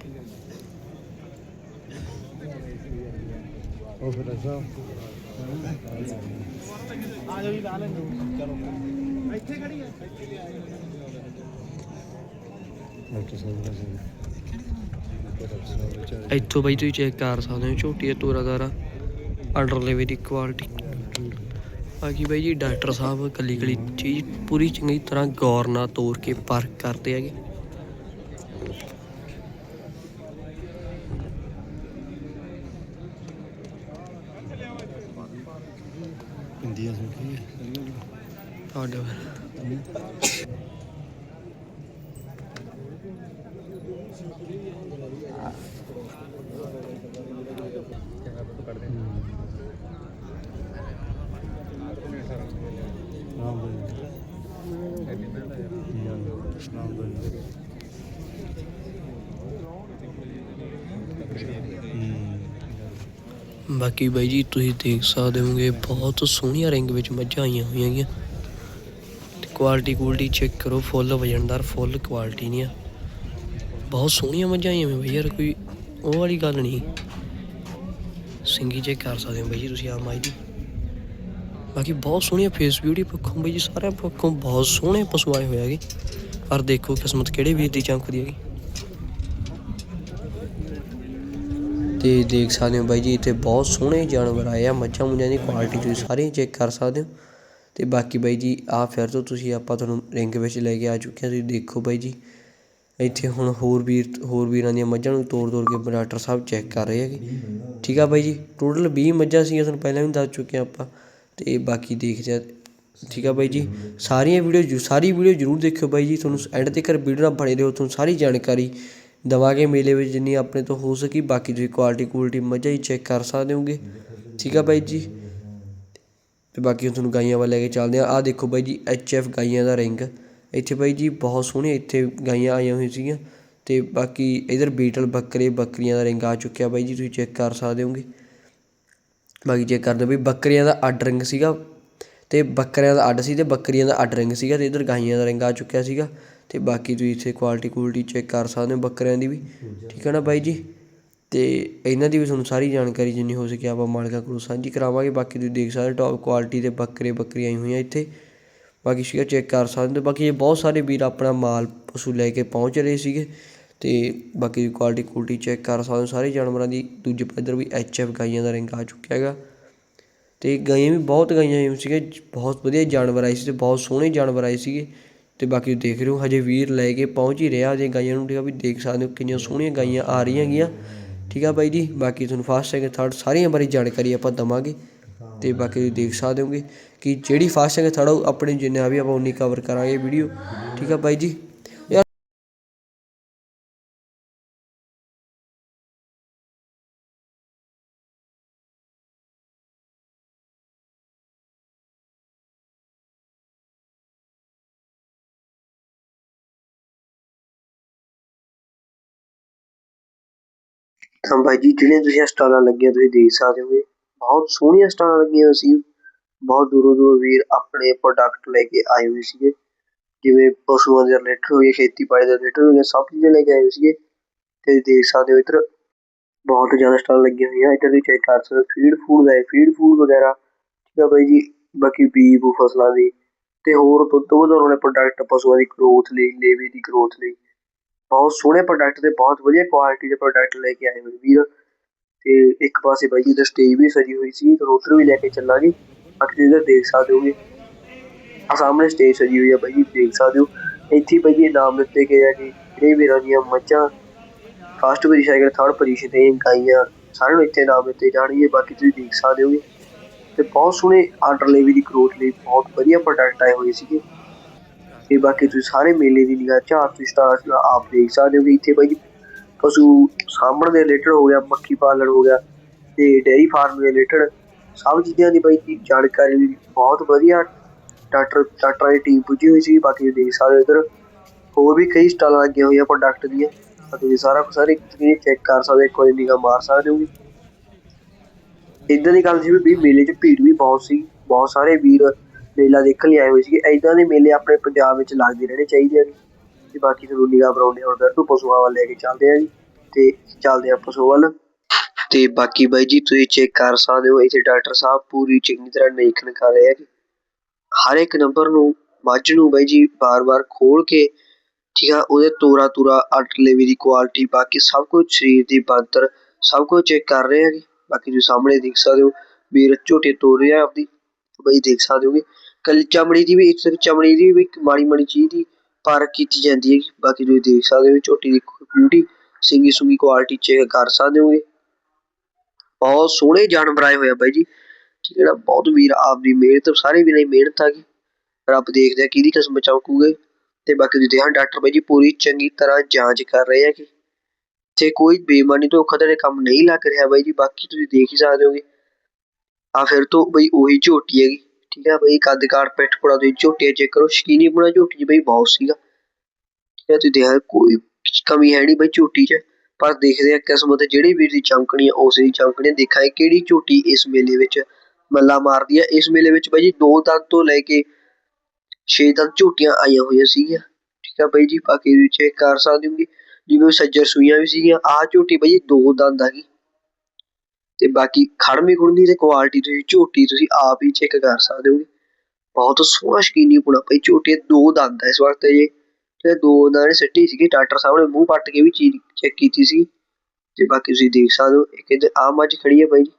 ਉਹ ਵੀ ਲਾ ਲੈਂਦੇ ਚਲੋ। ਇੱਥੇ ਖੜੀ ਹੈ ਡਾਕਟਰ ਸਾਹਿਬ ਵਿਚਾਰੇ ਇੱਥੋਂ ਬਾਈ ਤੁਸੀਂ ਚੈੱਕ ਕਰ ਸਕਦੇ ਹੋ, ਝੋਟੀ ਹੈ ਤੋਰਾ ਦਾਰਾ ਅੰਡਰ ਲੈਵੇ ਦੀ ਕੁਆਲਿਟੀ ਬਾਕੀ ਬਾਈ ਜੀ ਡਾਕਟਰ ਸਾਹਿਬ ਕੱਲੀ ਕੱਲੀ ਚੀਜ਼ ਪੂਰੀ ਚੰਗੀ ਤਰ੍ਹਾਂ ਗੌਰ ਨਾਲ ਤੋੜ ਕੇ ਪਰਖ ਕਰਦੇ ਹੈਗੇ ਇੰਡੀਆ ਸੁਣੀ ਹੈ ਤੁਹਾਡੇ ਵੱਲ। ਨਾਮ ਬੋਲ ਨਾਮ ਬੋਲ ਬਾਕੀ ਬਾਈ ਜੀ, ਤੁਸੀਂ ਦੇਖ ਸਕਦੇ ਹੋਗੇ ਬਹੁਤ ਸੋਹਣੀਆਂ ਰਿੰਗ ਵਿੱਚ ਮੱਝਾਂ ਆਈਆਂ ਹੋਈਆਂ ਹੈਗੀਆਂ। ਤੇ ਕੁਆਲਿਟੀ ਕੁਆਲਿਟੀ ਚੈੱਕ ਕਰੋ ਫੁੱਲ ਵਜਨਦਾਰ ਫੁੱਲ ਕੁਆਲਿਟੀ ਨਹੀਂ ਆ ਬਹੁਤ ਸੋਹਣੀਆਂ ਮੱਝਾਂ ਆਈਆਂ ਹੋਈਆਂ ਬਈ ਯਾਰ, ਕੋਈ ਉਹ ਵਾਲੀ ਗੱਲ ਨਹੀਂ। ਸਿੰਗੀ ਚੈੱਕ ਕਰ ਸਕਦੇ ਹੋ ਬਾਈ ਜੀ ਤੁਸੀਂ ਆ ਮਾਈ ਦੀ ਬਾਕੀ ਬਹੁਤ ਸੋਹਣੀਆਂ ਫੇਸ ਬਿਊਟੀ ਪੱਖੋਂ ਬਾਈ ਜੀ, ਸਾਰਿਆਂ ਪੱਖੋਂ ਬਹੁਤ ਸੋਹਣੇ ਪਸ਼ੂ ਆਏ ਹੋਏ ਹੈਗੇ। ਪਰ ਦੇਖੋ ਕਿਸਮਤ ਕਿਹੜੇ ਵੀਰ ਦੀ ਚਮਕਦੀ ਹੈਗੀ। ਤੇ ਦੇਖ ਸਕਦੇ ਹੋ ਬਾਈ ਜੀ, ਇੱਥੇ ਬਹੁਤ ਸੋਹਣੇ ਜਾਨਵਰ ਆਏ ਆ, ਮੱਝਾਂ ਮੁੱਝਾਂ ਦੀ ਕੁਆਲਿਟੀ ਤੁਸੀਂ ਸਾਰੀਆਂ ਚੈੱਕ ਕਰ ਸਕਦੇ ਹੋ। ਤੇ ਬਾਕੀ ਬਾਈ ਜੀ, ਆ ਫਿਰ ਤੋਂ ਤੁਸੀਂ ਆਪਾਂ ਤੁਹਾਨੂੰ ਰਿੰਗ ਵਿੱਚ ਲੈ ਕੇ ਆ ਚੁੱਕੇ ਹਾਂ ਤੁਸੀਂ ਦੇਖੋ ਬਾਈ ਜੀ। ਇੱਥੇ ਹੁਣ ਹੋਰ ਵੀਰ, ਹੋਰ ਵੀਰਾਂ ਦੀਆਂ ਮੱਝਾਂ ਨੂੰ ਤੋੜ ਤੋੜ ਕੇ ਡਾਕਟਰ ਸਾਹਿਬ ਚੈੱਕ ਕਰ ਰਹੇ ਹੈਗੇ। ਠੀਕ ਆ ਬਾਈ ਜੀ ਟੋਟਲ 20 ਮੱਝਾਂ ਸੀਗੀਆਂ, ਤੁਹਾਨੂੰ ਪਹਿਲਾਂ ਵੀ ਦੱਸ ਚੁੱਕੇ ਹਾਂ ਆਪਾਂ। ਤੇ ਬਾਕੀ ਦੇਖਦੇ ਆ, ਠੀਕ ਆ ਬਾਈ ਜੀ, ਸਾਰੀਆਂ ਵੀਡੀਓ ਸਾਰੀ ਵੀਡੀਓ ਜ਼ਰੂਰ ਦੇਖਿਓ ਬਾਈ ਜੀ, ਤੁਹਾਨੂੰ ਐਂਡ ਤੱਕ ਵੀਡੀਓ ਨਾਲ ਬਣੇ ਰਹੋ, ਤੁਹਾਨੂੰ ਸਾਰੀ ਜਾਣਕਾਰੀ ਦਵਾਂਗੇ ਮੇਲੇ ਵਿੱਚ ਜਿੰਨੀ ਆਪਣੇ ਤੋਂ ਹੋ ਸਕੀ, ਬਾਕੀ ਤੁਸੀਂ ਕੁਆਲਿਟੀ ਕੁਆਲਿਟੀ ਮੱਝਾਂ ਹੀ ਚੈੱਕ ਕਰ ਸਕਦੇ ਹੋਗੇ। ਠੀਕ ਆ ਬਾਈ ਜੀ? ਅਤੇ ਬਾਕੀ ਹੁਣ ਤੁਹਾਨੂੰ ਗਾਈਆਂ ਵੱਲ ਲੈ ਕੇ ਚੱਲਦੇ ਹਾਂ। ਆਹ ਦੇਖੋ ਬਾਈ ਜੀ ਐਚ ਐਫ ਗਾਈਆਂ ਦਾ ਰਿੰਗ ਇੱਥੇ ਬਾਈ ਜੀ ਬਹੁਤ ਸੋਹਣੇ ਇੱਥੇ ਗਾਈਆਂ ਆਈਆਂ ਹੋਈਆਂ ਸੀਗੀਆਂ। ਅਤੇ ਬਾਕੀ ਇਧਰ ਬੀਟਲ ਬੱਕਰੇ, ਬੱਕਰੀਆਂ ਦਾ ਰਿੰਗ ਆ ਚੁੱਕਿਆ ਬਾਈ ਜੀ, ਤੁਸੀਂ ਚੈੱਕ ਕਰ ਸਕਦੇ ਹੋਗੇ। ਬਾਕੀ ਚੈੱਕ ਕਰਦੇ ਵੀ ਬੱਕਰੀਆਂ ਦਾ ਅੱਡ ਰਿੰਗ ਸੀਗਾ। ਤੇ ਬੱਕਰੀਆਂ ਦਾ ਅੱਡ ਸੀ ਤੇ ਬੱਕਰੀਆਂ ਦਾ ਅੱਡ ਰਿੰਗ ਸੀਗਾ ਤੇ ਇਧਰ ਗਾਈਆਂ ਦਾ ਰਿੰਗ ਆ ਚੁੱਕਿਆ ਸੀਗਾ। ਅਤੇ ਬਾਕੀ ਤੁਸੀਂ ਇੱਥੇ ਕੁਆਲਿਟੀ ਕੁਆਲਿਟੀ ਚੈੱਕ ਕਰ ਸਕਦੇ ਹੋ ਬੱਕਰਿਆਂ ਦੀ ਵੀ। ਠੀਕ ਹੈ ਨਾ ਬਾਈ ਜੀ? ਅਤੇ ਇਹਨਾਂ ਦੀ ਵੀ ਤੁਹਾਨੂੰ ਸਾਰੀ ਜਾਣਕਾਰੀ ਜਿੰਨੀ ਹੋ ਸਕੇ ਆਪਾਂ ਮਾਲਕਾਂ ਕੋਲੋਂ ਸਾਂਝੀ ਕਰਾਵਾਂਗੇ। ਬਾਕੀ ਤੁਸੀਂ ਦੇਖ ਸਕਦੇ ਟੌਪ ਕੁਆਲਿਟੀ ਦੇ ਬੱਕਰੇ ਬੱਕਰੀਆਂ ਆਈ ਹੋਈਆਂ ਇੱਥੇ। ਬਾਕੀ ਸੀਗਾ ਚੈੱਕ ਕਰ ਸਕਦੇ ਹੋ। ਬਾਕੀ ਇਹ ਬਹੁਤ ਸਾਰੇ ਵੀਰ ਆਪਣਾ ਮਾਲ ਪਸ਼ੂ ਲੈ ਕੇ ਪਹੁੰਚ ਰਹੇ ਸੀਗੇ। ਤੇ ਬਾਕੀ ਕੁਆਲਿਟੀ ਕੁਆਲਿਟੀ ਚੈੱਕ ਕਰ ਸਕਦੇ ਹੋ। ਸਾਰੇ ਜਾਨਵਰਾਂ ਦੀ ਦੂਜੇ ਪੱਧਰ ਵੀ ਐਚ ਐਫ ਗਾਈਆਂ ਦਾ ਰਿੰਗ ਆ ਚੁੱਕਿਆ ਹੈਗਾ। ਤੇ ਗਾਈਆਂ ਵੀ ਬਹੁਤ ਗਾਈਆਂ ਆਈਆਂ ਸੀਗੇ ਬਹੁਤ ਵਧੀਆ ਜਾਨਵਰ ਆਏ ਸੀ ਤੇ ਬਹੁਤ ਸੋਹਣੇ ਜਾਨਵਰ ਆਏ ਸੀਗੇ। ਅਤੇ ਬਾਕੀ ਦੇਖ ਰਹੇ ਹੋ, ਹਜੇ ਵੀਰ ਲੈ ਕੇ ਪਹੁੰਚ ਹੀ ਰਿਹਾ ਜੇ ਗਾਈਆਂ ਨੂੰ ਠੀਕ ਆ ਵੀ ਦੇਖ ਸਕਦੇ ਹੋ ਕਿੰਨੀਆਂ ਸੋਹਣੀਆਂ ਗਾਈਆਂ ਆ ਰਹੀਆਂ ਗੀਆਂ। ਠੀਕ ਆ ਬਾਈ ਜੀ, ਬਾਕੀ ਤੁਹਾਨੂੰ ਫਸਟ ਸੈਕਿੰਡ ਥਰਡ ਸਾਰੀਆਂ ਬਾਰੇ ਜਾਣਕਾਰੀ ਆਪਾਂ ਦਵਾਂਗੇ ਤੇ ਬਾਕੀ ਤੁਸੀਂ ਦੇਖ ਸਕਦੇ ਹੋਗੇ ਕਿ ਜਿਹੜੀ ਫਸਟ ਸੈਕਿੰਡ ਥਰਡ ਆਪਣੇ ਜਿੰਨਾ ਵੀ ਆਪਾਂ ਉਨੀ ਕਵਰ ਕਰਾਂਗੇ ਵੀਡੀਓ ਠੀਕ ਆ ਬਾਈ ਜੀ ਤਾਂ ਬਾਈ ਜੀ, ਜਿਹੜੀਆਂ ਤੁਸੀਂ ਸਟਾਲਾਂ ਲੱਗੀਆਂ ਤੁਸੀਂ ਦੇਖ ਸਕਦੇ ਹੋਗੇ। ਬਹੁਤ ਸੋਹਣੀਆਂ ਸਟਾਲਾਂ ਲੱਗੀਆਂ ਹੋਈਆਂ ਸੀ। ਬਹੁਤ ਦੂਰੋਂ ਦੂਰੋਂ ਵੀਰ ਆਪਣੇ ਪ੍ਰੋਡਕਟ ਲੈ ਕੇ ਆਏ ਹੋਏ ਸੀਗੇ। ਜਿਵੇਂ ਪਸ਼ੂਆਂ ਦੇ ਰਿਲੇਟਡ ਹੋਏ ਖੇਤੀਬਾੜੀ ਦੇ ਰਿਲੇਟਡ ਹੋਏ ਸਭ ਚੀਜ਼ਾਂ ਲੈ ਕੇ ਆਏ ਹੋਏ ਸੀਗੇ। ਤੇ ਦੇਖ ਸਕਦੇ ਹੋ ਇੱਧਰ ਬਹੁਤ ਜ਼ਿਆਦਾ ਸਟਾਲ ਲੱਗੀਆਂ ਹੋਈਆਂ। ਇੱਧਰ ਵੀ ਚੈੱਕ ਕਰ ਸਕਦੇ ਫੀਡ ਫੂਡ ਦਾ ਫੀਡ ਫੂਡ ਵਗੈਰਾ। ਠੀਕ ਆ ਬਾਈ ਜੀ, ਬਾਕੀ ਬੀ ਬੂ ਫਸਲਾਂ ਦੀ। ਤੇ ਹੋਰ ਦੁੱਧ ਵਧਾਉਣ ਵਾਲੇ ਪ੍ਰੋਡਕਟ ਪਸ਼ੂਆਂ ਦੀ ਗਰੋਥ ਲਈ, ਲੇਵੇ ਦੀ ਗਰੋਥ ਲਈ। ਬਹੁਤ ਸੋਹਣੇ ਪ੍ਰੋਡਕਟ ਤੇ ਬਹੁਤ ਵਧੀਆ ਕੁਆਲਿਟੀ ਦੇ ਪ੍ਰੋਡਕਟ ਲੈ ਕੇ ਆਏ ਹੋਏ ਵੀਰ। ਤੇ ਇੱਕ ਪਾਸੇ ਬਾਈ ਜੀ ਦਾ ਸਟੇਜ ਵੀ ਸਜੀ ਹੋਈ ਸੀ, ਤੇ ਉੱਧਰ ਵੀ ਲੈ ਕੇ ਚੱਲਾਂਗੇ। ਬਾਕੀ ਤੁਸੀਂ ਦੇਖ ਸਕਦੇ ਹੋਗੇ। ਆ ਸਾਹਮਣੇ ਸਟੇਜ ਸਜੀ ਹੋਈ ਹੈ ਬਾਈ ਜੀ, ਦੇਖ ਸਕਦੇ ਹੋ। ਇੱਥੇ ਬਾਈ ਜੀ ਨਾਮ ਦਿੱਤੇ ਗਏ ਆ ਕਿ ਜਿਹੜੇ ਵੀਰਾਂ ਦੀਆਂ ਮੱਝਾਂ first position second third position ਤੇ ਗਾਈਆਂ। ਸਾਰਿਆਂ ਨੂੰ ਇੱਥੇ ਨਾਮ ਦਿੱਤੇ ਜਾਣਗੇ, ਬਾਕੀ ਤੁਸੀਂ ਦੇਖ ਸਕਦੇ ਹੋਗੇ। ਤੇ ਬਹੁਤ ਸੋਹਣੇ ਆਰਡਰ ਲਈ ਵੀ ਦੀ ਗਰੋਥ ਲਈ ਬਹੁਤ ਵਧੀਆ ਪ੍ਰੋਡਕਟ ਆਏ ਹੋਏ ਸੀਗੇ। ਤੇ ਬਾਕੀ ਤੁਸੀਂ ਸਾਰੇ ਮੇਲੇ ਦੀ ਨਿਗਾਹ ਚਾਰ ਤੁਸੀਂ ਸਟਾਰ ਆਪ ਦੇਖ ਸਕਦੇ ਹੋ ਕਿ ਇੱਥੇ ਬਾਈ ਪਸ਼ੂ ਸਾਂਭਣ ਦੇ ਰਿਲੇਟਡ ਹੋ ਗਿਆ ਮੱਖੀ ਪਾਲਣ ਹੋ ਗਿਆ ਤੇ ਡੇਅਰੀ ਫਾਰਮ ਦੇ ਰਿਲੇਟਡ ਸਭ ਚੀਜ਼ਾਂ ਦੀ ਬਾਈ ਦੀ ਜਾਣਕਾਰੀ ਵੀ ਬਹੁਤ ਵਧੀਆ ਡਾਕਟਰ ਡਾਕਟਰਾਂ ਦੀ ਟੀਮ ਪੁੱਜੀ ਹੋਈ ਸੀ ਬਾਕੀ ਤੁਸੀਂ ਦੇਖ ਸਕਦੇ ਹੋ ਇੱਧਰ ਹੋਰ ਵੀ ਕਈ ਸਟਾਲਾਂ ਲੱਗੀਆਂ ਹੋਈਆਂ ਪ੍ਰੋਡਕਟ ਦੀਆਂ ਤਾਂ ਤੁਸੀਂ ਸਾਰਾ ਕੁਝ ਸਾਰੇ ਤੁਸੀਂ ਚੈੱਕ ਕਰ ਸਕਦੇ ਹੋ, ਇੱਕ ਵਾਰੀ ਨਿਗਾਹ ਮਾਰ ਸਕਦੇ ਹੋ ਇਦਾਂ ਦੀ ਗੱਲ ਸੀ ਵੀ ਮੇਲੇ 'ਚ ਭੀੜ ਵੀ ਬਹੁਤ ਸੀ ਬਹੁਤ ਸਾਰੇ ਵੀਰ ਮੇਲਾ ਦੇਖਣ ਲਈ ਆਏ ਹੋਏ ਸੀਗੇ। ਇਦਾਂ ਦੇ ਮੇਲੇ ਆਪਣੇ ਪੰਜਾਬ ਵਿੱਚ ਲੱਗਦੇ ਰਹਿਣੇ ਚਾਹੀਦੇ ਆ ਜੀ। ਤੇ ਬਾਕੀ ਤੁਹਾਨੂੰ ਨਿਗਾਹ ਬਣਾਉਂਦੇ ਹੁਣ ਫਿਰ ਪਸ਼ੂਆਂ ਵੱਲ ਲੈ ਕੇ ਚੱਲਦੇ ਆ ਜੀ। ਤੇ ਚੱਲਦੇ ਆ ਪਸ਼ੂ ਵੱਲ। ਤੇ ਬਾਕੀ ਬਾਈ ਜੀ ਤੁਸੀਂ ਚੈੱਕ ਕਰ ਸਕਦੇ ਹੋ, ਇੱਥੇ ਡਾਕਟਰ ਸਾਹਿਬ ਪੂਰੀ ਚੰਗੀ ਤਰ੍ਹਾਂ ਨਿਰੀਖਣ ਕਰ ਰਹੇ ਆ ਹਰ ਇੱਕ ਨੰਬਰ ਨੂੰ, ਮੱਝ ਨੂੰ ਬਾਈ ਜੀ ਬਾਰ-ਬਾਰ ਖੋਲ ਕੇ, ਠੀਕ ਆ, ਉਹਦੇ ਤੋਰਾ ਤੂਰਾ ਅੱਟ ਲੇਵੇ ਦੀ ਕੁਆਲਿਟੀ ਬਾਕੀ ਸਭ ਕੁਝ ਸਰੀਰ ਦੀ ਬਣਤਰ ਸਭ ਕੁਝ ਚੈੱਕ ਕਰ ਰਹੇ ਆ ਜੀ। ਬਾਕੀ ਤੁਸੀਂ ਸਾਹਮਣੇ ਦੇਖ ਸਕਦੇ ਹੋ, ਵੀਰ ਝੋਟੇ ਤੋੜ ਰਿਹਾ ਆਪਦੀ। ਬਾਈ ਦੇਖ ਸਕਦੇ ਹੋਗੇ। ਕੱਲ ਚਮੜੀ ਦੀ ਵੀ ਇਸ ਚਮੜੀ ਦੀ ਵੀ ਇੱਕ ਮਾੜੀ ਮਾੜੀ ਚੀਜ਼ ਦੀ ਪਾਰਕ ਕੀਤੀ ਜਾਂਦੀ ਹੈ ਬਾਕੀ ਤੁਸੀਂ ਦੇਖ ਸਕਦੇ ਹੋ ਝੋਟੀ ਦੀ ਬਿਊਟੀ ਸਿੰਗੀ ਸੁੰਗੀ ਕੁਆਲਿਟੀ ਚੈੱਕ ਕਰ ਸਕਦੇ ਹੋਗੇ। ਬਹੁਤ ਸੋਹਣੇ ਜਾਨਵਰ ਆਏ ਹੋਏ ਆ ਬਾਈ ਜੀ। ਠੀਕ ਹੈ ਨਾ, ਬਹੁਤ ਵੀਰ ਆਪ ਦੀ ਮਿਹਨਤ, ਸਾਰੇ ਵੀਰਾਂ ਦੀ ਮਿਹਨਤ ਆ ਗਈ। ਰੱਬ ਦੇਖਦੇ ਆ ਕਿਹਦੀ ਕਿਸਮ ਚਮਕੂਗੇ ਤੇ ਬਾਕੀ ਤੁਸੀਂ ਦੇਖਾਂ, ਡਾਕਟਰ ਬਾਈ ਜੀ ਪੂਰੀ ਚੰਗੀ ਤਰ੍ਹਾਂ ਜਾਂਚ ਕਰ ਰਹੇ ਆ ਕਿ ਤੇ ਕੋਈ ਬੇਈਮਾਨੀ, ਧੋਖਾਧੜੀ ਕੰਮ ਨਹੀਂ ਲੱਗ ਰਿਹਾ ਬਾਈ ਜੀ। ਬਾਕੀ ਤੁਸੀਂ ਦੇਖ ਹੀ ਸਕਦੇ ਹੋਗੇ। ਆ ਫਿਰ ਤੋਂ ਬਈ ਉਹੀ ਝੋਟੀ ਹੈਗੀ, ਠੀਕ ਹੈ ਬਈ ਕੱਦ ਕਾਰ ਪਿੱਠ ਪੁੜਾ ਝੋਟੀ ਝੋਟੀਆਂ ਚੈੱਕ ਕਰੋ, ਸ਼ਕੀਨੀ ਬਣਾ ਝੋਟੀ 'ਚ ਬਈ ਬਹੁਤ ਸੀਗਾ। ਠੀਕ ਹੈ ਤੁਸੀਂ ਦੇਖਿਆ ਕੋਈ ਕਮੀ ਹੈ ਨਹੀਂ ਬਈ ਝੋਟੀ 'ਚ, ਪਰ ਦੇਖਦੇ ਆ ਕਿਸਮਤ ਜਿਹੜੀ ਵੀਰ ਦੀ ਚਮਕਣੀ ਆ, ਉਸ ਦੀ ਚਮਕਣੀ ਆ। ਦੇਖਾਂਗੇ ਕਿਹੜੀ ਝੋਟੀ ਇਸ ਮੇਲੇ ਵਿੱਚ ਮੱਲਾ ਮਾਰਦੀ ਆ। ਇਸ ਮੇਲੇ ਵਿੱਚ ਬਾਈ ਜੀ ਦੋ ਦੰਦ ਤੋਂ ਲੈ ਕੇ ਛੇ ਦੰਦ ਝੋਟੀਆਂ ਆਈਆਂ ਹੋਈਆਂ ਸੀਗੀਆਂ। ਠੀਕ ਆ ਬਾਈ ਜੀ, ਬਾਕੀ ਵੀ ਚੈੱਕ ਕਰ ਸਕਦੇ ਹੋਗੇ, ਜਿਵੇਂ ਸੱਜਰ ਸੂਈਆਂ ਵੀ ਸੀਗੀਆਂ, ਆਹ ਝੋਟੀ ਬਾਈ ਜੀ ਦੋ ਦੰਦ ਆ ਗਈ ਤੇ ਬਾਕੀ ਖੜਮੀ ਖੁੜਮੀ ਤੇ ਕੁਆਲਿਟੀ ਤੁਸੀਂ ਝੋਟੀ ਤੁਸੀਂ ਆਪ ਹੀ ਚੈੱਕ ਕਰ ਸਕਦੇ ਹੋ ਬਹੁਤ ਸੋਹਣਾ ਸ਼ਕੀਨੀ ਪੁਣਾ ਪਈ ਝੋਟੀ ਦੋ ਦੰਦ ਹੈ ਇਸ ਵਕਤ ਜੇ। ਤੇ ਦੋ ਦੰਦ ਨੇ ਸਿੱਟੀ ਸੀਗੀ ਡਾਕਟਰ ਸਾਹਿਬ ਨੇ ਮੂੰਹ ਪੱਟ ਕੇ ਵੀ ਚੀਜ਼ ਚੈੱਕ ਕੀਤੀ ਸੀ। ਤੇ ਬਾਕੀ ਤੁਸੀਂ ਦੇਖ ਸਕਦੇ ਹੋ, ਇੱਕ ਇੱਧਰ ਆਹ ਮੱਝ ਖੜੀ ਹੈ ਬਾਈ ਜੀ।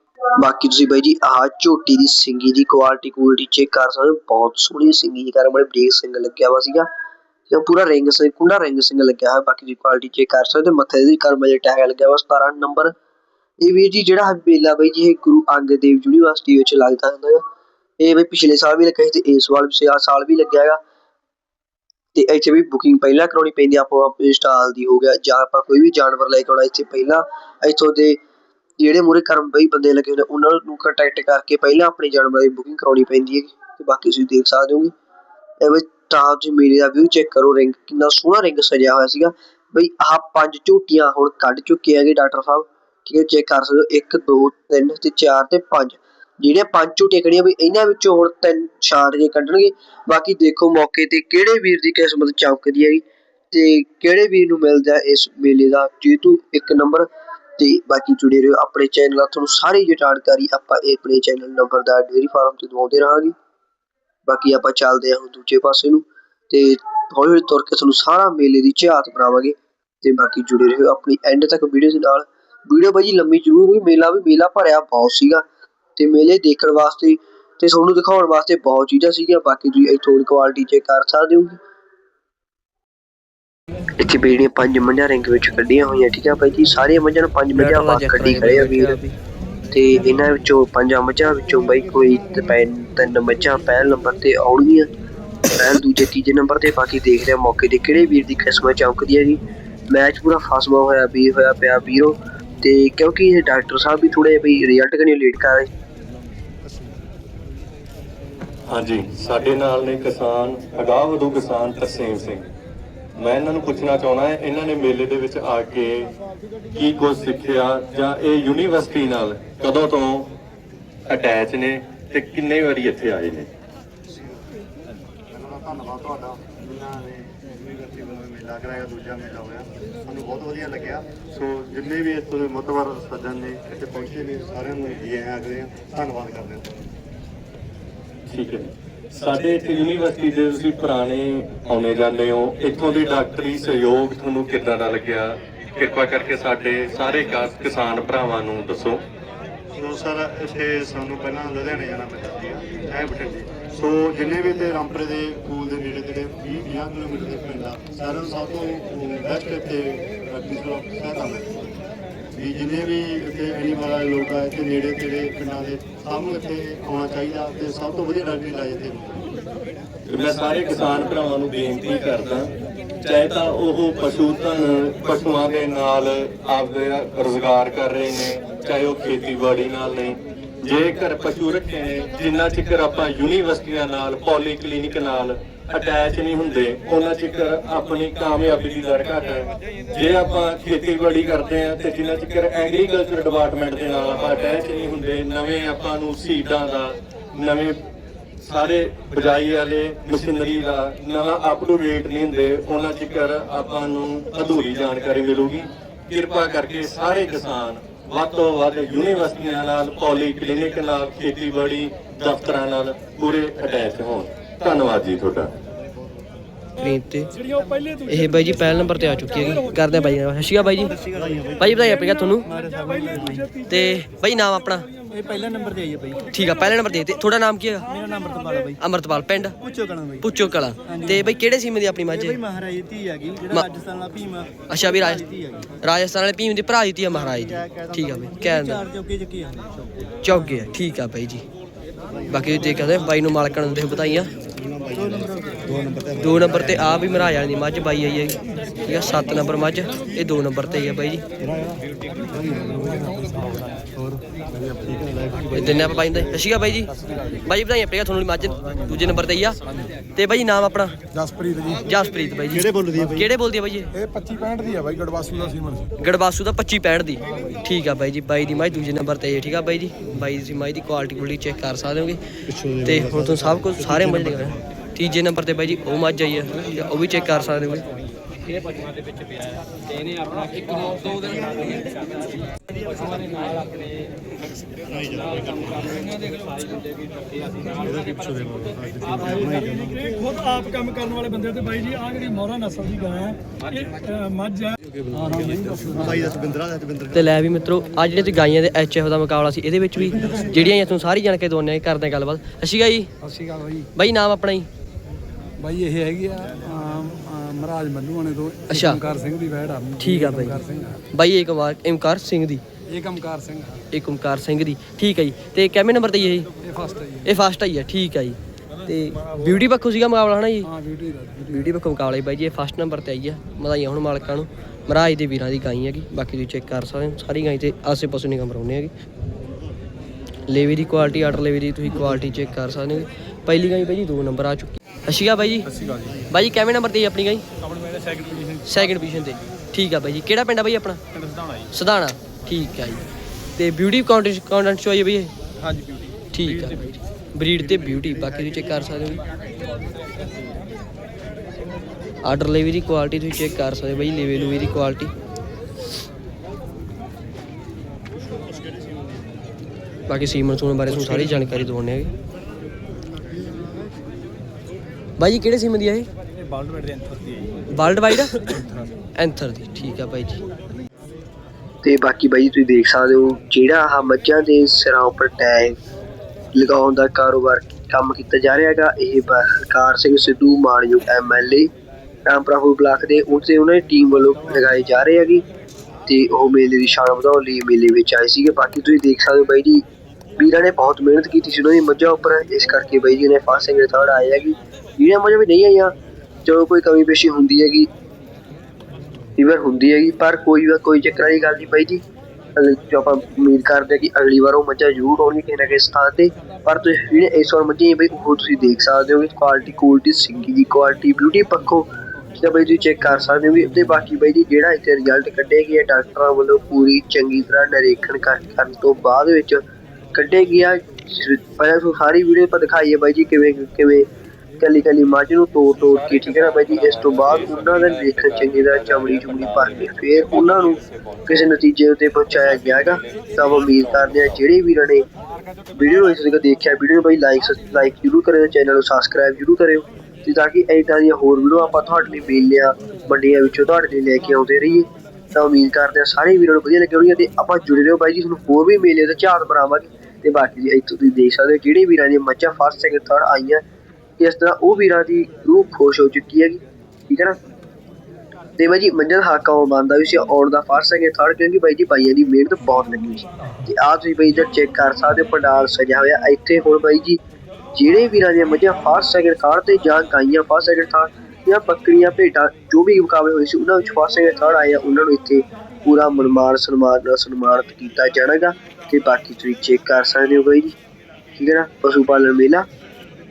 ਬਾਕੀ ਤੁਸੀਂ ਬਾਈ ਜੀ ਆਹ ਝੋਟੀ ਦੀ ਸਿੰਗੀ ਦੀ ਕੁਆਲਿਟੀ ਕੁਆਲਿਟੀ ਚੈੱਕ ਕਰ ਸਕਦੇ ਹੋ। ਬਹੁਤ ਸੋਹਣੀ ਸਿੰਗੀ ਦੀ ਕਰ ਬੜੇ ਬਰੀਕ ਸਿੰਘ ਲੱਗਿਆ ਵਾ ਸੀਗਾ। ਤੇ ਪੂਰਾ ਰਿੰਗ ਸਿੰਘ ਕੁੰਡਾ ਰਿੰਗ ਸਿੰਘ ਲੱਗਿਆ ਹੋਇਆ, ਬਾਕੀ ਦੀ ਕੁਆਲਿਟੀ ਚੈੱਕ ਕਰ ਸਕਦੇ ਹੋ। ਮੱਥੇ ਦੀ ਕਰਮ ਜੇ ਟੈਗ ਲੱਗਿਆ ਵਾ 17 ਨੰਬਰ ਇਹ ਵੀਰ ਜੀ ਜਿਹੜਾ ਮੇਲਾ ਬਈ ਜੀ, ਇਹ ਗੁਰੂ ਅੰਗਦ ਦੇਵ ਯੂਨੀਵਰਸਿਟੀ ਵਿੱਚ ਲੱਗਦਾ ਹੁੰਦਾ ਹੈ ਇਹ ਬਈ ਪਿਛਲੇ ਸਾਲ ਵੀ ਲੱਗਿਆ ਸੀ ਤੇ ਇਸ ਵਾਰ ਵੀ ਸਾਲ ਵੀ ਲੱਗਿਆ ਹੈਗਾ। ਤੇ ਇੱਥੇ ਵੀ ਬੁਕਿੰਗ ਪਹਿਲਾਂ ਕਰਾਉਣੀ ਪੈਂਦੀ ਆਪੋ ਆਪਣੇ ਸਟਾਲ ਦੀ ਹੋ ਗਿਆ, ਜਾਂ ਆਪਾਂ ਕੋਈ ਵੀ ਜਾਨਵਰ ਲੈ ਕੇ ਆਉਣਾ ਇੱਥੇ ਪਹਿਲਾਂ। ਇੱਥੋਂ ਦੇ ਜਿਹੜੇ ਮੂਰੇ ਕਰਮ ਬਈ ਬੰਦੇ ਲੱਗੇ ਹੁੰਦੇ, ਉਹਨਾਂ ਨੂੰ ਕੰਟੈਕਟ ਕਰਕੇ ਪਹਿਲਾਂ ਆਪਣੇ ਜਾਨਵਰ ਦੀ ਬੁਕਿੰਗ ਕਰਾਉਣੀ ਪੈਂਦੀ ਹੈ ਤੇ ਬਾਕੀ ਤੁਸੀਂ ਦੇਖ ਸਕਦੇ ਹੋਗੇ। ਇਹ ਬਈ ਤਾਂ ਤੁਸੀਂ ਮੇਲੇ ਦਾ ਵਿਊ ਚੈੱਕ ਕਰੋ ਰਿੰਗ ਕਿੰਨਾ ਸੋਹਣਾ ਰਿੰਗ ਸਜਿਆ ਹੋਇਆ ਸੀਗਾ। ਬਈ ਆਹ ਪੰਜ ਝੂਟੀਆਂ ਹੁਣ ਕੱਢ ਚੁੱਕੇ ਹੈਗੇ ਡਾਕਟਰ ਸਾਹਿਬ। ਠੀਕ ਹੈ ਚੈੱਕ ਕਰ ਸਕਦੇ ਹੋ। 1 2 3 ਤੇ 4 ਤੇ 5 ਜਿਹੜੀਆਂ ਪੰਜ ਝੂਟੀਆਂ ਖੜੀਆਂ ਬਈ ਇਹਨਾਂ ਵਿੱਚੋਂ ਹੁਣ ਤਿੰਨ ਛਾਂਟ ਕੇ ਕੱਢਣਗੇ। ਬਾਕੀ ਦੇਖੋ ਮੌਕੇ ਤੇ ਕਿਹੜੇ ਵੀਰ ਦੀ ਕਿਸਮਤ ਚਮਕਦੀ ਹੈਗੀ ਤੇ ਕਿਹੜੇ ਵੀਰ ਨੂੰ ਮਿਲਦਾ ਇਸ ਮੇਲੇ ਦਾ। ਜੇਤੂ ਇੱਕ ਨੰਬਰ ਤੇ ਬਾਕੀ ਜੁੜੇ ਰਹੋ ਆਪਣੇ ਚੈਨਲ ਨਾਲ। ਤੁਹਾਨੂੰ ਸਾਰੀ ਜੇ ਜਾਣਕਾਰੀ ਆਪਾਂ ਇਹ ਆਪਣੇ ਚੈਨਲ ਨੰਬਰ ਦਾ ਡੇਅਰੀ ਫਾਰਮ ਤੇ ਦਵਾਉਂਦੇ ਰਹਾਂਗੇ। ਬਾਕੀ ਆਪਾਂ ਚੱਲਦੇ ਹਾਂ ਹੁਣ ਦੂਜੇ ਪਾਸੇ ਨੂੰ ਤੇ ਹੌਲੀ ਹੌਲੀ ਤੁਰ ਕੇ ਤੁਹਾਨੂੰ ਸਾਰਾ ਮੇਲੇ ਦੀ ਝਾਤ ਬਣਾਵਾਂਗੇ ਤੇ ਬਾਕੀ ਜੁੜੇ ਰਹੋ ਆਪਣੀ ਐਂਡ ਤੱਕ ਵੀਡੀਓ ਦੇ ਨਾਲ। ਵੀਡੀਓ ਬਾਈ ਲੰਮੀ ਜ਼ਰੂਰ ਹੋਈ ਮੇਲਾ ਵੀ ਮੇਲਾ ਭਰਿਆ ਬਹੁਤ ਸੀਗਾ ਤੇ ਮੇਲੇ ਦੇਖਣ ਵਾਸਤੇ ਤੇ ਤੁਹਾਨੂੰ ਦਿਖਾਉਣ ਵਾਸਤੇ ਬਹੁਤ ਚੀਜ਼ਾਂ ਸੀਗੀਆਂ ਬਾਕੀ ਤੁਸੀਂ ਇੱਥੋਂ ਕੁਆਲਿਟੀ ਚੈੱਕ ਕਰ ਸਕਦੇ ਹੋ ਇੱਥੇ ਬੇੜੀਆਂ ਪੰਜ ਮੱਝਾਂ ਰਿੰਗ ਵਿੱਚ ਕੱਢੀਆਂ ਹੋਈਆਂ ਠੀਕ ਆ ਬਾਈ ਜੀ? ਸਾਰੀਆਂ ਮੱਝਾਂ ਨੂੰ ਪੰਜ ਮੱਝਾਂ ਬਾਅਦ ਕੱਢੀ ਖੜੇ ਆ ਵੀਰ। ਤੇ ਇਹਨਾਂ ਵਿੱਚੋਂ ਪੰਜਾਂ ਮੱਝਾਂ ਵਿੱਚੋਂ ਬਾਈ ਕੋਈ ਤਿੰਨ ਮੱਝਾਂ ਪਹਿਲ ਨੰਬਰ ਤੇ ਆਉਣਗੀਆਂ ਪਹਿਲ ਦੂਜੇ ਤੀਜੇ ਨੰਬਰ ਤੇ ਬਾਕੀ ਦੇਖਦੇ ਆ ਮੌਕੇ ਤੇ ਕਿਹੜੇ ਵੀਰ ਦੀ ਕਿਸਮਤ ਚਮਕਦੀ ਹੈ ਜੀ ਮੈਚ ਪੂਰਾ ਫਸਵਾ ਹੋਇਆ ਵੀ ਹੋਇਆ ਪਿਆ ਵੀਰੋ। ਤੇ ਕਿਉਂਕਿ ਇਹ ਡਾਕਟਰ ਸਾਹਿਬ ਵੀ ਥੋੜੇ ਵੀ ਰਿਜ਼ਲਟ ਕਨੀ ਲੇਟ ਕਰ ਰਹੇ ਹਾਂਜੀ ਸਾਡੇ ਨਾਲ ਨੇ ਕਿਸਾਨ ਅਗਾਹ ਵਧੂ ਕਿਸਾਨ ਤਰਸੇਮ ਸਿੰਘ। ਮੈਂ ਇਹਨਾਂ ਨੂੰ ਪੁੱਛਣਾ ਚਾਹੁੰਦਾ ਹਾਂ ਇਹਨਾਂ ਨੇ ਮੇਲੇ ਦੇ ਵਿੱਚ ਆ ਕੇ ਕੀ ਕੁਝ ਸਿੱਖਿਆ ਜਾਂ ਇਹ ਯੂਨੀਵਰਸਿਟੀ ਨਾਲ ਕਦੋਂ ਤੋਂ ਅਟੈਚ ਨੇ ਤੇ ਕਿੰਨੇ ਵਾਰੀ ਇੱਥੇ ਆਏ ਨੇ? ਧੰਨਵਾਦ ਤੁਹਾਡਾ। ਜਿਨ੍ਹਾਂ ਨੇ ਯੂਨੀਵਰਸਿਟੀ ਵੱਲੋਂ ਮੇਲਾ ਕਰਾਇਆ ਦੂਜਾ ਮੇਲਾ ਹੋਇਆ। ਬਹੁਤ ਵਧੀਆ ਲੱਗਿਆ। ਸੋ ਜਿੰਨੇ ਵੀ ਇੱਥੋਂ ਦੇ ਮੁਤਬਰ ਸੱਜਣ ਨੇ ਇੱਥੇ ਪਹੁੰਚੇ ਨੇ, ਸਾਰਿਆਂ ਨੂੰ ਜੀ ਆਇਆਂ ਆਖਦੇ ਧੰਨਵਾਦ ਕਰਦੇ ਹਾਂ ਠੀਕ ਹੈ। ਸਾਡੇ ਇੱਥੇ ਯੂਨੀਵਰਸਿਟੀ ਦੇ ਤੁਸੀਂ ਪੁਰਾਣੇ ਆਉਣੇ ਜਾਂਦੇ ਹੋ। ਇੱਥੋਂ ਦੇ ਡਾਕਟਰੀ ਸਹਿਯੋਗ ਤੁਹਾਨੂੰ ਕਿੱਦਾਂ ਦਾ ਲੱਗਿਆ? ਕਿਰਪਾ ਕਰਕੇ ਸਾਡੇ ਸਾਰੇ ਕਿਸਾਨ ਭਰਾਵਾਂ ਨੂੰ ਦੱਸੋ। ਸੋ ਸਰ, ਇੱਥੇ ਸਾਨੂੰ ਪਹਿਲਾਂ ਲੁਧਿਆਣੇ ਜਾਣਾ ਪੈਂਦਾ ਸੀ। ਐ ਬਠਿੰਡੇ ਸੋ ਜਿੰਨੇ ਵੀ ਤੇ ਰਾਮਪੁਰੇ ਦੇ ਕੋਲ ਦੇ ਨੇੜੇ ਤੇੜੇ 20 50 ਕਿਲੋਮੀਟਰ ਦੇ ਪਿੰਡ ਆ, ਸਾਰਿਆਂ ਨੂੰ ਸਭ ਤੋਂ ਬੈਸਟ ਇੱਥੇ ਪ੍ਰੈਕਟਿਸ ਸਹਾਇਤਾ ਮਿਲਦੀ ਵੀ ਜਿੰਨੇ ਵੀ ਇੱਥੇ ਐਨੀਮਲ ਵਾਲੇ ਲੋਕ ਆ, ਇੱਥੇ ਨੇੜੇ ਤੇੜੇ ਪਿੰਡਾਂ ਦੇ, ਸਭ ਨੂੰ ਇੱਥੇ ਆਉਣਾ ਚਾਹੀਦਾ ਤੇ ਸਭ ਤੋਂ ਵਧੀਆ ਡਾਕਟਰੀ ਲਾਏ ਇੱਥੇ ਤੇ ਮੈਂ ਸਾਰੇ ਕਿਸਾਨ ਭਰਾਵਾਂ ਨੂੰ ਬੇਨਤੀ ਕਰਦਾ, ਚਾਹੇ ਤਾਂ ਉਹ ਪਸ਼ੂ ਧਨ, ਪਸ਼ੂਆਂ ਦੇ ਨਾਲ ਆਪਦੇ ਰੋਜ਼ਗਾਰ ਕਰ ਰਹੇ ਨੇ ਚਾਹੇ ਉਹ ਖੇਤੀਬਾੜੀ ਨਾਲ ਨੇ ਜੇਕਰ ਪਸ਼ੂ ਰੱਖੇ ਨੇ, ਜਿੰਨਾ ਚਿਕਰ ਆਪਾਂ ਯੂਨੀਵਰਸਿਟੀਆਂ ਨਾਲ ਪੋਲੀ ਕਲੀਨਿਕ ਨਾਲ ਅਟੈਚ ਨਹੀਂ ਹੁੰਦੇ, ਉਹਨਾਂ ਚਿਕਰ ਆਪਣੀ ਕਾਮਯਾਬੀ ਦੀ ਦਰ ਘੱਟ ਹੈ। ਜੇ ਆਪਾਂ ਖੇਤੀਬਾੜੀ ਕਰਦੇ ਆ ਤੇ ਜਿੰਨਾ ਚਿਕਰ ਐਗਰੀਕਲਚਰ ਡਿਪਾਰਟਮੈਂਟ ਦੇ ਨਾਲ ਆਪਾਂ ਅਟੈਚ ਨਹੀਂ ਹੁੰਦੇ, ਨਵੇਂ ਆਪਾਂ ਨੂੰ ਸੀਡਾਂ ਦਾ, ਨਵੇਂ ਸਾਰੇ ਬਜਾਈ ਵਾਲੇ ਮਸ਼ੀਨਰੀ ਦਾ ਨਵਾਂ ਅਪ ਟੂ ਡੇਟ ਨਹੀਂ ਹੁੰਦੇ, ਉਹਨਾਂ ਚਿਕਰ ਆਪਾਂ ਨੂੰ ਅਧੂਰੀ ਜਾਣਕਾਰੀ ਮਿਲੂਗੀ। ਕਿਰਪਾ ਕਰਕੇ ਸਾਰੇ ਕਿਸਾਨ ਵੱਧ ਤੋਂ ਵੱਧ ਯੂਨੀਵਰਸਿਟੀਆਂ ਨਾਲ ਪੋਲੀ ਨਾਲ, ਖੇਤੀਬਾੜੀ ਦਫ਼ਤਰਾਂ ਨਾਲ ਪੂਰੇ ਅਟੈਚ ਹੋਣ। ਧੰਨਵਾਦ ਜੀ ਤੁਹਾਡਾ। ਸਕਰੀਨ ਤੇ ਇਹ ਬਾਈ ਜੀ ਪਹਿਲ ਨੰਬਰ ਤੇ ਆ ਚੁੱਕੀ ਹੈਗੀ ਕਰਦੇ ਆ ਬਾਈ ਨਾਲ। ਸਤਿ ਸ਼੍ਰੀ ਅਕਾਲ ਬਾਈ ਜੀ। ਬਾਈ ਵਧਾਈ ਆਪਣੀ ਤੁਹਾਨੂੰ। ਤੇ ਬਾਈ, ਨਾਮ ਆਪਣਾ? ਇਹ ਪਹਿਲਾ ਨੰਬਰ ਤੇ ਆਈ ਹੈ ਬਾਈ। ਠੀਕ ਆ ਪਹਿਲੇ ਨੰਬਰ ਤੇ ਤੇ ਤੁਹਾਡਾ ਨਾਮ ਕੀ ਹੈਗਾ ਮੇਰਾ ਨਾਮ ਅਮਰਤਪਾਲ ਹੈ ਬਾਈ। ਅਮਰਤਪਾਲ ਪਿੰਡ? ਪੁੱਛੋ ਕਣਾ ਬਾਈ। ਪੁੱਚੋ ਕਲਾ ਤੇ ਬਾਈ ਕਿਹੜੇ ਸੀਮੇ ਦੀ ਆਪਣੀ ਮੱਝ ਇਹ ਬਾਈ ਹੈ? ਮਹਾਰਾਜ ਦੀ ਧੀ ਹੈਗੀ ਜਿਹੜਾ ਰਾਜਸਥਾਨ ਵਾਲਾ ਭੀਮ ਆ। ਅੱਛਾ ਵੀ ਰਾਜ ਧੀ ਰਾਜਸਥਾਨ ਵਾਲੇ ਭੀਮ ਦੀ ਭਰਾ ਦਿੱਤੀ ਆ ਮਹਾਰਾਜ ਦੀ ਠੀਕ ਆ ਬਾਈ ਕਹਿਣ ਦਾ ਚਾਰ ਚੌਕੇ ਚੱਕੀ ਆ। ਚੌਕੇ ਆ ਠੀਕ ਆ ਬਾਈ ਜੀ। ਬਾਕੀ ਤੁਸੀਂ ਕਹਿੰਦੇ ਬਾਈ ਨੂੰ ਮਾਲਕਾਂ ਨੂੰ ਦੇ ਵਧਾਈਆਂ। ਦੋ ਨੰਬਰ ਤੇ ਆ। ਵੀ ਮਹਾਰਾਜ ਵਾਲੀ ਦੀ ਮੱਝ ਬਾਈ ਆਈ ਹੈ ਠੀਕ ਆ 7 ਨੰਬਰ ਮੱਝ ਇਹ 2 ਨੰਬਰ ਤੇ ਹੀ ਆ ਬਾਈ ਜੀ। ਦਿਨੇ ਆਪਾਂ ਬਾਈ ਦਾ ਸਤਿ ਸ਼੍ਰੀ ਅਕਾਲ ਬਾਈ ਜੀ। ਬਾਈ ਵਧਾਈਆਂ ਪੜੇਗਾ ਤੁਹਾਨੂੰ ਮੱਝ ਦੂਜੇ ਨੰਬਰ ਤੇ ਹੀ ਆ। ਤੇ ਬਾਈ ਨਾਮ ਆਪਣਾ? ਜਸਪ੍ਰੀਤ ਜੀ। ਜਸਪ੍ਰੀਤ ਬਾਈ ਜੀ। ਕਿਹੜੇ ਬੋਲਦੀ ਹੈ ਬਾਈ? ਕਿਹੜੇ ਬੋਲਦੀ ਆ ਬਾਈ ਇਹ ਇਹ 25 65 ਦੀ ਆ ਬਾਈ ਗੜਵਾਸੂ ਦਾ ਸੀਮਨ। ਸੀ ਗੜਬਾਸੂ ਦਾ 25 65 ਦੀ। ਠੀਕ ਆ ਬਾਈ ਜੀ ਬਾਈ ਦੀ ਮਾਈ ਦੂਜੇ ਨੰਬਰ ਤੇ ਹੈ ਠੀਕ ਆ ਬਾਈ ਜੀ? ਬਾਈ ਦੀ ਮਾਈ ਦੀ ਕੁਆਲਿਟੀ ਕੁਆਲਿਟੀ ਚੈੱਕ ਕਰ ਸਕਦੇ ਹੋਗੇ। ਤੇ ਹੁਣ ਤੁਹਾਨੂੰ ਸਭ ਕੁਝ ਸਾਰੇ ਮੱਝ ਦੇ ਤੀਜੇ ਨੰਬਰ ਤੇ ਬਾਈ ਜੀ ਉਹ ਮੱਝ ਆਈ ਹੈ ਠੀਕ ਆ, ਉਹ ਵੀ ਚੈੱਕ ਕਰ ਸਕਦੇ ਹੋਗੇ। ਖੁਦ ਆਪ ਕੰਮ ਕਰਨ ਵਾਲੇ ਬੰਦੇ ਤੇ ਬਾਈ ਜੀ ਆ ਜਿਹੜੀ ਮੋਹਰਾ ਨਸਲ ਦੀ ਗਾਂ ਹੈ ਇਹ ਮੱਝ ਹੈ। ਤੇ ਲੈ ਵੀ ਮਿੱਤਰੋ ਆ ਜਿਹੜੇ ਤੇ ਗਾਈਆਂ ਦੇ ਐਚਐਫ ਦਾ ਮੁਕਾਬਲਾ ਸੀ ਇਹਦੇ ਵਿੱਚ ਵੀ ਜਿਹੜੀਆਂ ਤੁਹਾਨੂੰ ਸਾਰੀ ਜਾਣਕਾਰੀ ਦੋਨੇ ਕਰਦੇ ਹਾਂ ਗੱਲਬਾਤ। ਅਸ਼ੀਗਾ ਜੀ। ਸਤਿ ਸ਼੍ਰੀ ਅਕਾਲ ਬਾਈ। ਬਾਈ ਨਾਮ ਆਪਣਾ ਜੀ। ਬਾਈ ਇਹ ਹੈਗੀ ਆ ਮਹਾਰਾਜ ਮੱਲੂਆਣੇ ਤੋਂ ਅੱਛਾ। ਓਮਕਾਰ ਸਿੰਘ ਦੀ ਵੈੜ ਆ। ਠੀਕ ਆ ਬਾਈ। ਬਾਈ ਏਕਮਾਰ ਏਮਕਾਰ ਸਿੰਘ ਦੀ। ਓਮਕਾਰ ਸਿੰਘ ਆ। ਓਮਕਾਰ ਸਿੰਘ ਦੀ। ਠੀਕ ਹੈ ਜੀ। ਤੇ ਕਿੰਨੇ ਨੰਬਰ ਤੇ ਜੀ ਇਹ? ਇਹ ਫਸਟ ਹੈ ਜੀ। ਇਹ ਫਸਟ ਆਈ ਹੈ ਠੀਕ ਹੈ ਜੀ। ਤੇ ਬਿਊਟੀ ਪੱਖੋਂ ਸੀਗਾ ਮੁਕਾਬਲਾ ਹਨਾ ਜੀ? ਹਾਂ ਬਿਊਟੀ ਦਾ ਬਿਊਟੀ ਪੱਖੋਂ ਮੁਕਾਬਲਾ ਜੀ ਬਾਈ ਜੀ ਇਹ ਫਸਟ ਨੰਬਰ ਤੇ ਆਈ ਹੈ ਵਧਾਈਆਂ ਹੁਣ ਮਾਲਕਾਂ ਨੂੰ। ਮਹਾਰਾਜ ਦੇ ਵੀਰਾਂ ਦੀ ਗਾਈ ਹੈਗੀ। ਬਾਕੀ ਤੁਸੀਂ ਚੈੱਕ ਕਰ ਸਕਦੇ ਹੋ। ਸਾਰੀ ਗਾਈ ਤੇ ਆਸੇ ਪਾਸੇ ਨਿਗਮ ਮਰਾਉਣੇ ਹੈਗੀ। ਲੇਵੀ ਦੀ ਕੁਆਲਿਟੀ ਆਰਡਰ ਲੇਵੀ ਦੀ ਤੁਸੀਂ ਕੁਆਲਿਟੀ ਚੈੱਕ ਕਰ ਸਕਦੇ ਹੋ। ਪਹਿਲੀ ਗਾਈ ਬਾਈ ਜੀ 2 ਨੰਬਰ ਆ ਚੁੱਕੀ। ਅਸ਼ੀਗਾ ਬਾਈ ਜੀ। ਬਾਈ ਜੀ ਕਿਵੇਂ ਨੰਬਰ ਤੇ ਜੀ ਆਪਣੀ ਗਾਈ? ਆਪਣੇ ਮੇਰੇ ਸੈਕਿੰਡ ਪੋਜੀਸ਼ਨ ਸੈਕਿੰਡ ਪੋਜੀਸ਼ਨ ਤੇ। ਠੀਕ ਆ ਬਾਈ ਜੀ। ਕਿਹੜਾ ਪਿੰਡ ਆ ਬਾਈ ਆਪਣਾ? ਪਿੰਡ ਸਧਾਣਾ ਜੀ। ਸਧਾਣਾ। ਠੀਕ ਆ ਜੀ। ਤੇ ਬਿਊਟੀ ਕਾਉਂਟੈਂਟ ਚੋਂ ਆਈ ਹੈ ਬਈ ਇਹ? ਹਾਂਜੀ ਬਿਊਟੀ ਠੀਕ ਆ। ਬਰੀਡ ਤੇ ਬਿਊਟੀ ਬਾਕੀ ਤੁਸੀਂ ਚੈੱਕ ਕਰ ਸਕਦੇ ਹੋ ਆਰਡਰ ਲੇਵੀ ਦੀ ਕੁਆਲਿਟੀ ਤੁਸੀਂ ਚੈੱਕ ਕਰ ਸਕਦੇ ਹੋ ਬਈ ਲੇਵੇ ਲੂਵੇ ਦੀ ਕੁਆਲਿਟੀ ਬਾਕੀ ਸੀਮਨ ਸੂਣ ਬਾਰੇ ਤੁਹਾਨੂੰ ਸਾਰੀ ਜਾਣਕਾਰੀ ਦਵਾਉਣੇ ਹੈਗੇ ਬਾਈ ਜੀ ਕਿਹੜੇ ਸੀਮਨ ਦੀ ਆ ਇਹ? ਇਹ ਬਾਲਡ ਬੈਡ ਦੇ ਅੰਦਰ ਦੀ ਹੈ ਜੀ ਵਰਲਡ ਵਾਈਡ ਐਂਥਰ ਦੀ ਠੀਕ ਆ ਬਾਈ ਜੀ। ਤੇ ਬਾਕੀ ਬਾਈ ਤੁਸੀਂ ਦੇਖ ਸਕਦੇ ਹੋ, ਜਿਹੜਾ ਆਹ ਮੱਝਾਂ ਦੇ ਸਿਰਾਂ ਉੱਪਰ ਟੈਗ ਲਗਾਉਣ ਦਾ ਕਾਰੋਬਾਰ ਕੰਮ ਕੀਤਾ ਜਾ ਰਿਹਾ ਹੈਗਾ, ਇਹ ਬਲਕਾਰ ਸਿੰਘ ਸਿੱਧੂ ਮਾਨਯੋਗ ਐਮਐਲਏ ਰਾਮਪੁਰ ਬਲਾਕ ਦੇ ਉੱਤੇ ਉਹਨਾਂ ਦੀ ਟੀਮ ਵੱਲੋਂ ਲਗਾਏ ਜਾ ਰਹੇ ਹੈਗੇ ਤੇ ਉਹ ਮੇਲੇ ਦੀ ਸ਼ਾਨ ਵਧਾਉਣ ਲਈ ਮੇਲੇ ਵਿੱਚ ਆਏ ਸੀਗੇ। ਬਾਕੀ ਤੁਸੀਂ ਦੇਖ ਸਕਦੇ ਹੋ ਬਾਈ ਜੀ, ਵੀਰਾਂ ਨੇ ਬਹੁਤ ਮਿਹਨਤ ਕੀਤੀ ਸੀ ਉਹਨਾਂ ਦੀ ਮੱਝਾਂ ਉੱਪਰ, ਇਸ ਕਰਕੇ ਬਾਈ ਜੀ ਨੇ ਫਸਟ ਸੈਕਿੰਡ ਥਰਡ ਆਏ ਹੈਗੀ। ਜਿਹੜੀਆਂ ਮੱਝਾਂ ਵੀ ਨਹੀਂ ਆਈਆਂ, ਚਲੋ ਕੋਈ ਕਮੀ ਪੇਸ਼ੀ ਹੁੰਦੀ ਹੈਗੀ ਇਵਨ ਹੁੰਦੀ ਹੈਗੀ, ਪਰ ਕੋਈ ਵੀ ਕੋਈ ਚੱਕਰ ਵਾਲੀ ਗੱਲ ਨਹੀਂ ਬਾਈ ਜੀ। ਅਗਲੇ ਜੋ ਆਪਾਂ ਉਮੀਦ ਕਰਦੇ ਹਾਂ ਕਿ ਅਗਲੀ ਵਾਰ ਉਹ ਮੱਝਾਂ ਜ਼ਰੂਰ ਹੋਣਗੀਆਂ ਕਿਸੇ ਨਾ ਕਿਸੇ ਸਥਾਨ ਤੇ। ਪਰ ਤੁਸੀਂ ਜਿਹੜੇ ਇਸ ਵਾਰ ਮੱਝਾਂ ਹੈ ਬਈ, ਉਹ ਤੁਸੀਂ ਦੇਖ ਸਕਦੇ ਹੋ ਕਿ ਕੁਆਲਿਟੀ ਕੁਆਲਿਟੀ ਸਿੰਗੀ ਦੀ ਕੁਆਲਿਟੀ ਬਿਊਟੀ ਪੱਖੋਂ ਜਿਹੜਾ ਬਈ ਤੁਸੀਂ ਚੈੱਕ ਕਰ ਸਕਦੇ ਹੋ ਵੀ ਤੇ ਬਾਕੀ ਬਈ ਜੀ ਜਿਹੜਾ ਇੱਥੇ ਰਿਜ਼ਲਟ ਕੱਢੇ ਗਏ ਡਾਕਟਰਾਂ ਵੱਲੋਂ ਪੂਰੀ ਚੰਗੀ ਤਰ੍ਹਾਂ ਨਿਰੀਖਣ ਕਰਨ ਤੋਂ ਬਾਅਦ ਵਿੱਚ ਕੱਢੇ ਗਿਆ ਪਹਿਲਾਂ ਤੋਂ ਸਾਰੀ ਵੀਡੀਓ ਆਪਾਂ ਦਿਖਾਈਏ ਬਾਈ ਜੀ ਕਿਵੇਂ ਕਿਵੇਂ ਕੱਲੀ ਕੱਲੀ ਮੱਝ ਨੂੰ ਤੋੜ ਤੋੜ ਕੇ, ਠੀਕ ਹੈ ਨਾ ਬਾਈ ਜੀ? ਇਸ ਤੋਂ ਬਾਅਦ ਉਹਨਾਂ ਦਾ ਦੇਖਣ ਚੰਗੀ ਤਰ੍ਹਾਂ ਚਮੜੀ ਚੁਮੜੀ ਭਰ ਕੇ ਫਿਰ ਉਹਨਾਂ ਨੂੰ ਕਿਸੇ ਨਤੀਜੇ ਉੱਤੇ ਪਹੁੰਚਾਇਆ ਗਿਆ ਹੈਗਾ। ਤਾਂ ਉਮੀਦ ਕਰਦੇ ਹਾਂ ਜਿਹੜੇ ਵੀਰਾਂ ਨੇ ਵੀਡੀਓ ਨੂੰ ਇਸ ਤੱਕ ਦੇਖਿਆ ਵੀਡੀਓ ਨੂੰ ਬਾਈ ਲਾਈਕ ਲਾਈਕ ਜ਼ਰੂਰ ਕਰਿਓ ਚੈਨਲ ਨੂੰ ਸਬਸਕ੍ਰਾਈਬ ਜ਼ਰੂਰ ਕਰਿਓ ਤੇ ਤਾਂ ਕਿ ਏਦਾਂ ਦੀਆਂ ਹੋਰ ਵੀਡੀਓ ਆਪਾਂ ਤੁਹਾਡੇ ਲਈ ਮੇਲਿਆਂ ਮੰਡੀਆਂ ਵਿੱਚੋਂ ਤੁਹਾਡੇ ਲਈ ਲੈ ਕੇ ਆਉਂਦੇ ਰਹੀਏ। ਤਾਂ ਉਮੀਦ ਕਰਦੇ ਹਾਂ ਸਾਰੇ ਵੀਰਾਂ ਨੂੰ ਵਧੀਆ ਲੱਗਿਆ ਹੋਣਗੀਆਂ ਤੇ ਆਪਾਂ ਜੁੜੇ ਰਹੋ ਬਾਈ ਜੀ, ਤੁਹਾਨੂੰ ਹੋਰ ਵੀ ਮੇਲੇ ਦਾ ਝਾਤ ਬਣਾਵਾਂਗੇ ਤੇ ਬਾਕੀ ਜੀ ਇੱਥੋਂ ਤੁਸੀਂ ਦੇਖ ਸਕਦੇ ਹੋ, ਜਿਹੜੇ ਵੀਰਾਂ ਦੀਆਂ ਮੱਝਾਂ ਫਸਟ ਸੈਕਿੰਡ ਥਰਡ ਆਈਆਂ ਇਸ ਤਰ੍ਹਾਂ ਉਹ ਵੀਰਾਂ ਦੀ ਰੂਹ ਖੁਸ਼ ਹੋ ਚੁੱਕੀ ਹੈਗੀ, ਠੀਕ ਹੈ ਨਾ? ਤੇ ਬਾਈ ਜੀ ਮੰਜਨ ਹਾਕਾ ਉਹ ਬੰਦਾ ਵੀ ਸੀ, ਆਉਣ ਦਾ ਫਸਟ ਸੈਕਿੰਡ ਥਰਡ ਕਿਉਂਕਿ ਬਾਈ ਜੀ ਭਾਈਆਂ ਦੀ ਮਿਹਨਤ ਬਹੁਤ ਲੱਗੀ ਸੀ। ਤੇ ਆਹ ਤੁਸੀਂ ਬਾਈ ਇੱਧਰ ਚੈੱਕ ਕਰ ਸਕਦੇ ਹੋ, ਪੰਡਾਲ ਸਜਾ ਹੋਇਆ, ਇੱਥੇ ਹੁਣ ਬਾਈ ਜੀ ਜਿਹੜੇ ਵੀਰਾਂ ਦੀਆਂ ਮੱਝਾਂ ਫਸਟ ਸੈਕਿੰਡ ਥਰਡ ਤੇ ਜਾਂ ਗਾਈਆਂ ਫਸਟ ਸੈਕਿੰਡ ਥਰਡ ਜਾਂ ਬੱਕਰੀਆਂ, ਭੇਡਾਂ, ਜੋ ਵੀ ਮੁਕਾਬਲੇ ਹੋਏ ਸੀ, ਉਹਨਾਂ ਵਿੱਚ ਫਸਟ ਸੈਕਿੰਡ ਥਰਡ ਆਏ ਆ, ਉਹਨਾਂ ਨੂੰ ਇੱਥੇ ਪੂਰਾ ਮਨਮਾਨ ਸਨਮਾਨ ਨਾਲ ਸਨਮਾਨਿਤ ਕੀਤਾ ਜਾਣਾਗਾ। ਤੇ ਬਾਕੀ ਤੁਸੀਂ ਚੈੱਕ ਕਰ ਸਕਦੇ ਹੋ ਬਾਈ ਜੀ, ਠੀਕ ਹੈ ਨਾ? ਪਸ਼ੂ ਪਾਲਣ ਮੇਲਾ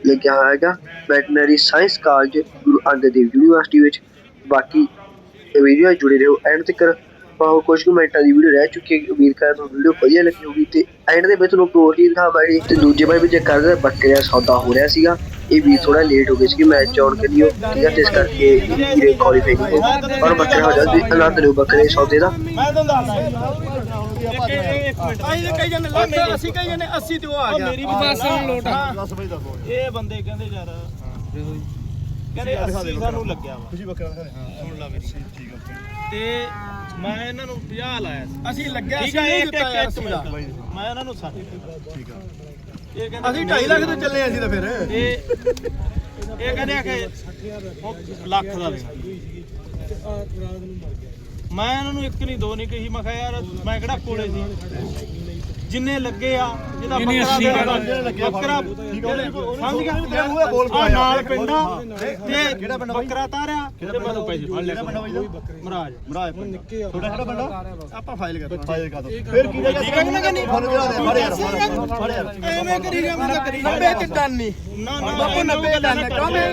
ਲੱਗਿਆ ਹੋਇਆ ਹੈਗਾ veterinary science college Guru Angad Dev university ਵਿੱਚ। ਬਾਕੀ ਵੀਡੀਓ ਜੁੜੇ ਰਹੋ। ਐਂਡ ਤੱਕ ਪਾਓ। ਕੁਝ ਕੁ ਮਿੰਟਾਂ ਦੀ ਵੀਡੀਓ ਰਹਿ ਚੁੱਕੀ ਹੈ ਉਮੀਦ ਕਰਦਾ ਤੁਹਾਨੂੰ ਵੀਡੀਓ ਵਧੀਆ ਲੱਗੀ ਹੋਊਗੀ। ਤੇ ਐਂਡ ਦੇ ਵਿੱਚ ਤੁਹਾਨੂੰ ਇੱਕ ਹੋਰ ਚੀਜ਼ ਦਿਖਾਵਾਂਗੇ ਤੇ ਦੂਜੇ ਬਾਈ ਵੀ ਚੈੱਕ ਕਰਦੇ ਦਾ ਸੌਦਾ ਹੋ ਰਿਹਾ ਸੀਗਾ। ਇਹ ਵੀ ਥੋੜਾ ਲੇਟ ਹੋ ਗਏ ਸੀ ਮੈਚ ਜੌਨ ਕਰਿਓ ਠੀਕ ਹੈ ਇਸ ਕਰਕੇ ਇਹ ਕੁਆਲੀਫਾਈ ਨਹੀਂ ਹੋਏ। ਪਰ ਬੱਕਰਾ ਹੋ ਜਾ ਆਨੰਦ ਲਿਓ ਬੱਕਰੇ ਸੌਦੇ ਦਾ। ਮੈਂ ਤੁਹਾਨੂੰ ਦੱਸਦਾ ਇੱਕ ਮਿੰਟ। ਅਸੀਂ ਕਹੀ ਜਾਂਦੇ ਲੈ ਅਸੀਂ ਕਹੀ ਜਾਂਦੇ 80 ਤੇ ਉਹ ਆ ਗਿਆ। ਮੇਰੀ ਵੀ ਦੱਸ ਲੋਟ ਦੱਸ ਬਈ ਦੱਸੋ। ਇਹ ਬੰਦੇ ਕਹਿੰਦੇ ਯਾਰ ਕਹਿੰਦੇ 80 ਸਾਨੂੰ ਲੱਗਿਆ ਵਾ। ਤੁਸੀਂ ਬੱਕਰਾ ਦਿਖਾ ਸੁਣ ਲਾ ਮੇਰੀ ਠੀਕ ਆ ਤੇ ਮੈਂ ਇਹਨਾਂ ਨੂੰ 50 ਲਾਇਆ ਸੀ। ਅਸੀਂ ਲੱਗਿਆ ਸੀ ਨਹੀਂ ਦਿੱਤਾ ਯਾਰ 80 ਦਾ ਮੈਂ ਇਹਨਾਂ ਨੂੰ 60 ਠੀਕ ਆ। ਇਹ ਕਹਿੰਦੇ ਅਸੀਂ 2.5 ਲੱਖ ਤੇ ਚੱਲੇ ਅਸੀਂ ਤਾਂ ਫਿਰ। ਇਹ ਇਹ ਕਹਿੰਦੇ ਆ ਕਿ ਲੱਖ ਦਾ ਦੇਣਾ ਮੈਂ ਇਹਨਾਂ ਨੂੰ ਇੱਕ ਨਹੀਂ, ਦੋ ਨਹੀਂ ਕਹੀ, ਮੈਂ ਕਿਹਾ ਯਾਰ ਮੈਂ ਕਿਹੜਾ ਕੋਲੇ ਸੀ। ਜਿੰਨੇ ਲੱਗੇ ਆ ਜਿਹਦਾ ਬੱਕਰਾ ਦੇ ਬੱਕਰਾ ਸਮਝ ਗਿਆ ਆ ਨਾਲ ਪਿੰਡਾ ਤੇ ਬੱਕਰਾ ਤਾਰਿਆ ਤੇ ਮੈਨੂੰ ਪੈਸੇ ਫੜ ਲਿਆ ਮਹਾਰਾਜ ਮਹਾਰਾਜ ਨਿੱਕੇ ਥੋੜਾ ਕਿਹੜਾ ਪਿੰਡਾ ਆਪਾਂ ਫਾਈਲ ਕਰ ਫਾਈਲ ਕਰ ਦੋ ਫਿਰ ਕੀ ਠੀਕ ਹੈ ਕਿ ਨਹੀਂ ਫੋਨ ਜਿਹੜਾ ਦੇ ਫੜ ਯਾਰ ਫੜ ਯਾਰ ਐਵੇਂ ਕਰੀ ਗਿਆ ਮੈਂ ਕਰੀ 90 ਤੇ ਡਨ ਨਹੀਂ ਨਾ ਨਾ ਬਾਪੂ 90 ਤੇ ਡਨ ਕਮੇ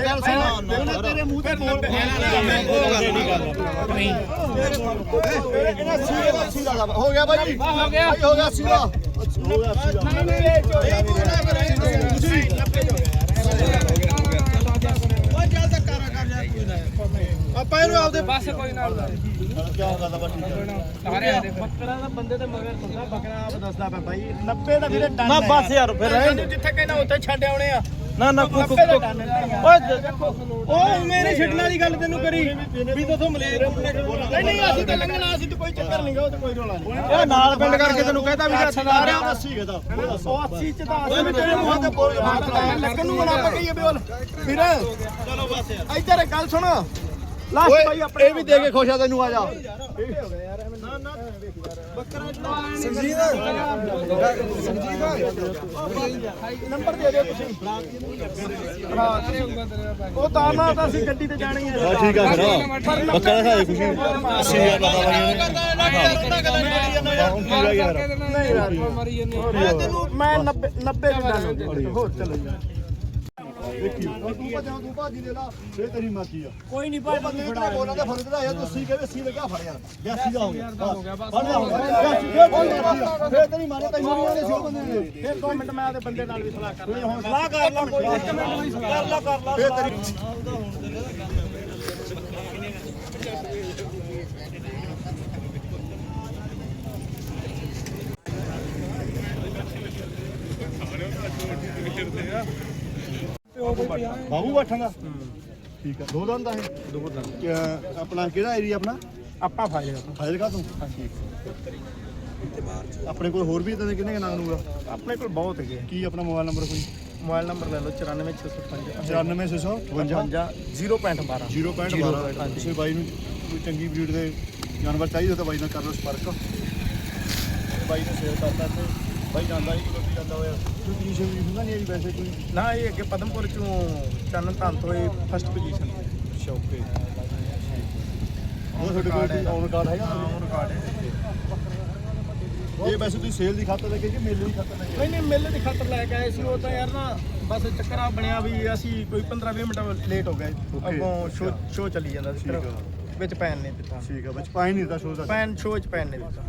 ਗੱਲ ਸੁਣ ਤੇਰੇ ਮੂੰਹ ਤੇ ਬੋਲ ਹੋ ਗਿਆ ਭਾਈ ਹੋ ਗਿਆ ਹੋ ਗਿਆ ਸੀਗਾ ਹੋ ਗਿਆ ਸੀਗਾ ਆਪਾਂ ਇਹਨੂੰ ਆਪਦੇ ਬਸ ਕੋਈ ਨਾਲ ਕਿਉਂ ਗੱਲ ਬਾ ਠੀਕ ਬੱਕਰਾ ਦਾ ਬੰਦੇ ਤੇ ਮਗਰ ਹੁੰਦਾ ਬੱਕਰਾ ਆਪ ਦੱਸਦਾ ਪਿਆ ਭਾਈ 90 ਦਾ ਵੀਰੇ ਟਨ ਨਾ ਬਸ ਯਾਰ ਫਿਰ ਜਿੱਥੇ ਕਹਿੰਦਾ ਉੱਥੇ ਛੱਡ ਆਉਣੇ ਆ। ਨਾ ਨਾ ਕੁੱਕ ਓਏ ਮੇਰੀ ਛੱਡਣ ਵਾਲੀ ਗੱਲ ਤੈਨੂੰ ਕਰੀ। ਵੀ ਤੂੰ ਮਲੇਰ ਨਹੀਂ ਨਹੀਂ ਅਸੀਂ ਤਾਂ ਲੰਘਣਾ ਅਸੀਂ ਤਾਂ ਕੋਈ ਚੱਕਰ ਨਹੀਂਗਾ ਉਹ ਤੇ ਕੋਈ ਰੋਲਾ ਨਹੀਂ ਇਹ ਨਾਲ ਪਿੰਡ ਕਰਕੇ ਤੈਨੂੰ ਕਹਿੰਦਾ ਵੀ ਹੱਥ ਲਾ ਰਿਹਾ 80 ਕਹਦਾ ਉਹ 80 ਚ ਤਾਂ ਅਸੀਂ ਤੇਰੇ ਮੂੰਹ ਤੇ ਬੋਲ ਲੱਗਣ ਨੂੰ ਹੁਣ ਆਪਾਂ ਕਹੀਏ ਬੋਲ। ਫਿਰ ਚਲੋ ਬਸ ਯਾਰ। ਇੱਧਰ ਗੱਲ ਸੁਣ। ਲਾਸਟ ਭਾਈ ਆਪਣੇ ਇਹ ਵੀ ਦੇ ਕੇ ਖੁਸ਼ ਆ ਤੈਨੂੰ ਆ ਜਾ। ਨੰਬਰ ਦੇ ਦਿਓ ਤੁਸੀਂ ਉਹ ਤਾਂ ਨਾ ਤਾਂ ਅਸੀਂ ਗੱਡੀ ਤੇ ਜਾਣੀ ਹੈ ਠੀਕ ਆ। ਫਿਰ ਬੱਕਰਾ ਖਾ ਦੇ ਖੁਸ਼ੀ 80000 ਮੈਂ ਤੈਨੂੰ ਮੈਂ 90 90 ਹੋਰ ਚਲੋ ਯਾਰ ਤੂੰ ਭੱਜਾਂ ਤੂੰ ਭਾਜੀ ਦੇ ਲਾ ਫੇਰ ਤੇਰੀ ਮਰਜ਼ੀ ਆ। ਕੋਈ ਨਹੀਂ ਭਾਜੀ ਬੰਦੇ ਫੜਾ ਬੋਲਾਂ ਦਾ ਫ਼ਰਕ ਤਾਂ ਆਇਆ ਤੁਸੀਂ ਕਹਿੰਦੇ 80 ਲਗਾ ਫੜ ਯਾਰ। 82 ਦਾ ਹੋ ਗਿਆ ਗਿਆ ਬਸ। ਫੇਰ ਤੇਰੀ ਮਾਰੇ ਤੈਨੂੰ ਨਹੀਂ ਆਦੇ ਸੀ ਬੰਦੇ ਨੇ। ਫੇਰ 2 ਮਿੰਟ ਮੈਂ ਆਦੇ ਬੰਦੇ ਨਾਲ ਵੀ ਸਲਾਹ ਕਰ ਲਾਂ ਹੁਣ ਸਲਾਹ ਕਰ ਲਾ ਕੋਈ ਇੱਕ ਮਿੰਟ ਵੀ ਸਲਾਹ। ਕਰ ਲਾ ਕਰ ਲਾ ਫੇਰ ਤੇਰੀ ਬਾਬੂ ਬੈਠਾਂਗਾ ਠੀਕ ਆ। ਦੋ ਦੰਦ ਆ ਇਹ? ਦੋ ਦੰਦ। ਆਪਣਾ ਕਿਹੜਾ ਏਰੀਆ ਆਪਣਾ? ਆਪਾਂ ਫਾਇਲ ਫਾਇਲ ਕਾ ਤੂੰ? ਆਪਣੇ ਕੋਲ ਹੋਰ ਵੀ ਇਦਾਂ ਦੇ ਕਿੰਨੇ ਨਾਮ ਨੂਗਾ ਆਪਣੇ ਕੋਲ ਬਹੁਤ ਹੈਗੇ ਕੀ ਆਪਣਾ ਮੋਬਾਈਲ ਨੰਬਰ ਕੋਈ? ਮੋਬਾਈਲ ਨੰਬਰ ਲੈ ਲਓ 94655 94655 0.12 0.12 ਕਿਸੇ ਬਾਈ ਨੂੰ ਕੋਈ ਚੰਗੀ ਬਰੀਡ ਦੇ ਜਾਨਵਰ ਚਾਹੀਦੇ ਤਾਂ ਬਾਈ ਨਾਲ ਕਰ ਲਓ ਸੰਪਰਕ। ਬਾਈ ਨੇ ਸੇਵ ਕਰਤਾ ਤੇ ਬਾਈ ਜਾਂਦਾ ਹੀ ਕੋਈ ਜਾਂਦਾ ਹੋਇਆ। ਕੋਈ ਪੋਜੀਸ਼ਨ ਵੀ ਹੁੰਦਾ ਨਹੀਂ ਜੀ ਵੈਸੇ ਕੋਈ। ਨਾ ਇਹ ਅੱਗੇ ਪਦਮਪੁਰ ਚੋਂ ਚੰਨ ਧੰਨ ਤੋਂ ਇਹ ਫਸਟ ਪੋਜੀਸ਼ਨ ਸ਼ੌਕੇ ਉਹ ਤੁਹਾਡੇ ਕੋਲ ਕੋਈ ਔਨ ਕਾਰਡ ਹੈਗਾ? ਔਨ ਕਾਰਡ ਹੈ। ਇਹ ਵੈਸੇ ਤੁਸੀਂ ਸੇਲ ਦੀ ਖਾਤਰ ਲੈ ਕੇ ਕਿ ਮੇਲੇ ਦੀ ਖਾਤਰ ਲੈ ਕੇ ਨਹੀਂ ਨਹੀਂ ਮੇਲੇ ਦੀ ਖਾਤਰ ਲੈ ਕੇ ਆਏ ਸੀ। ਉਹ ਤਾਂ ਯਾਰ ਨਾ ਬਸ ਚੱਕਰਾ ਬਣਿਆ ਵੀ ਅਸੀਂ ਕੋਈ 15 20 ਮਿੰਟ ਲੇਟ ਹੋ ਗਏ। ਅੱਗੋਂ ਸ਼ੋ ਸ਼ੋ ਚੱਲੀ ਜਾਂਦਾ ਸੀ। ਵਿੱਚ ਪੈਨ ਨਹੀਂ ਦਿੱਤਾ। ਠੀਕ ਆ ਵਿੱਚ ਪਾਈ ਨਹੀਂ ਦਿੱਤਾ ਸ਼ੋਅ ਦਾ। ਪੈਨ ਸ਼ੋ ਚ ਪੈਨ ਨਹੀਂ ਦਿੱਤਾ।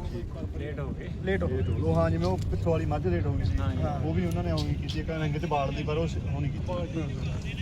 ਲੇਟ ਹੋ ਗਏ। ਲੇਟ ਹੋ ਗਏ। ਉਹ ਹਾਂ ਜਿਵੇਂ ਉਹ ਪਿੱਥੋਂ ਵਾਲੀ ਮੱਝ ਰੇਟ ਹੋ ਗਈ ਸੀ। ਉਹ ਵੀ ਉਹਨਾਂ ਨੇ ਉਹੀ ਕੀਤੀ ਇੱਕ ਰੰਗ ਤੇ ਬਾੜ ਦੀ ਪਰ ਉਹ ਸ- ਉਹ ਨਹੀਂ ਕੀਤੀ।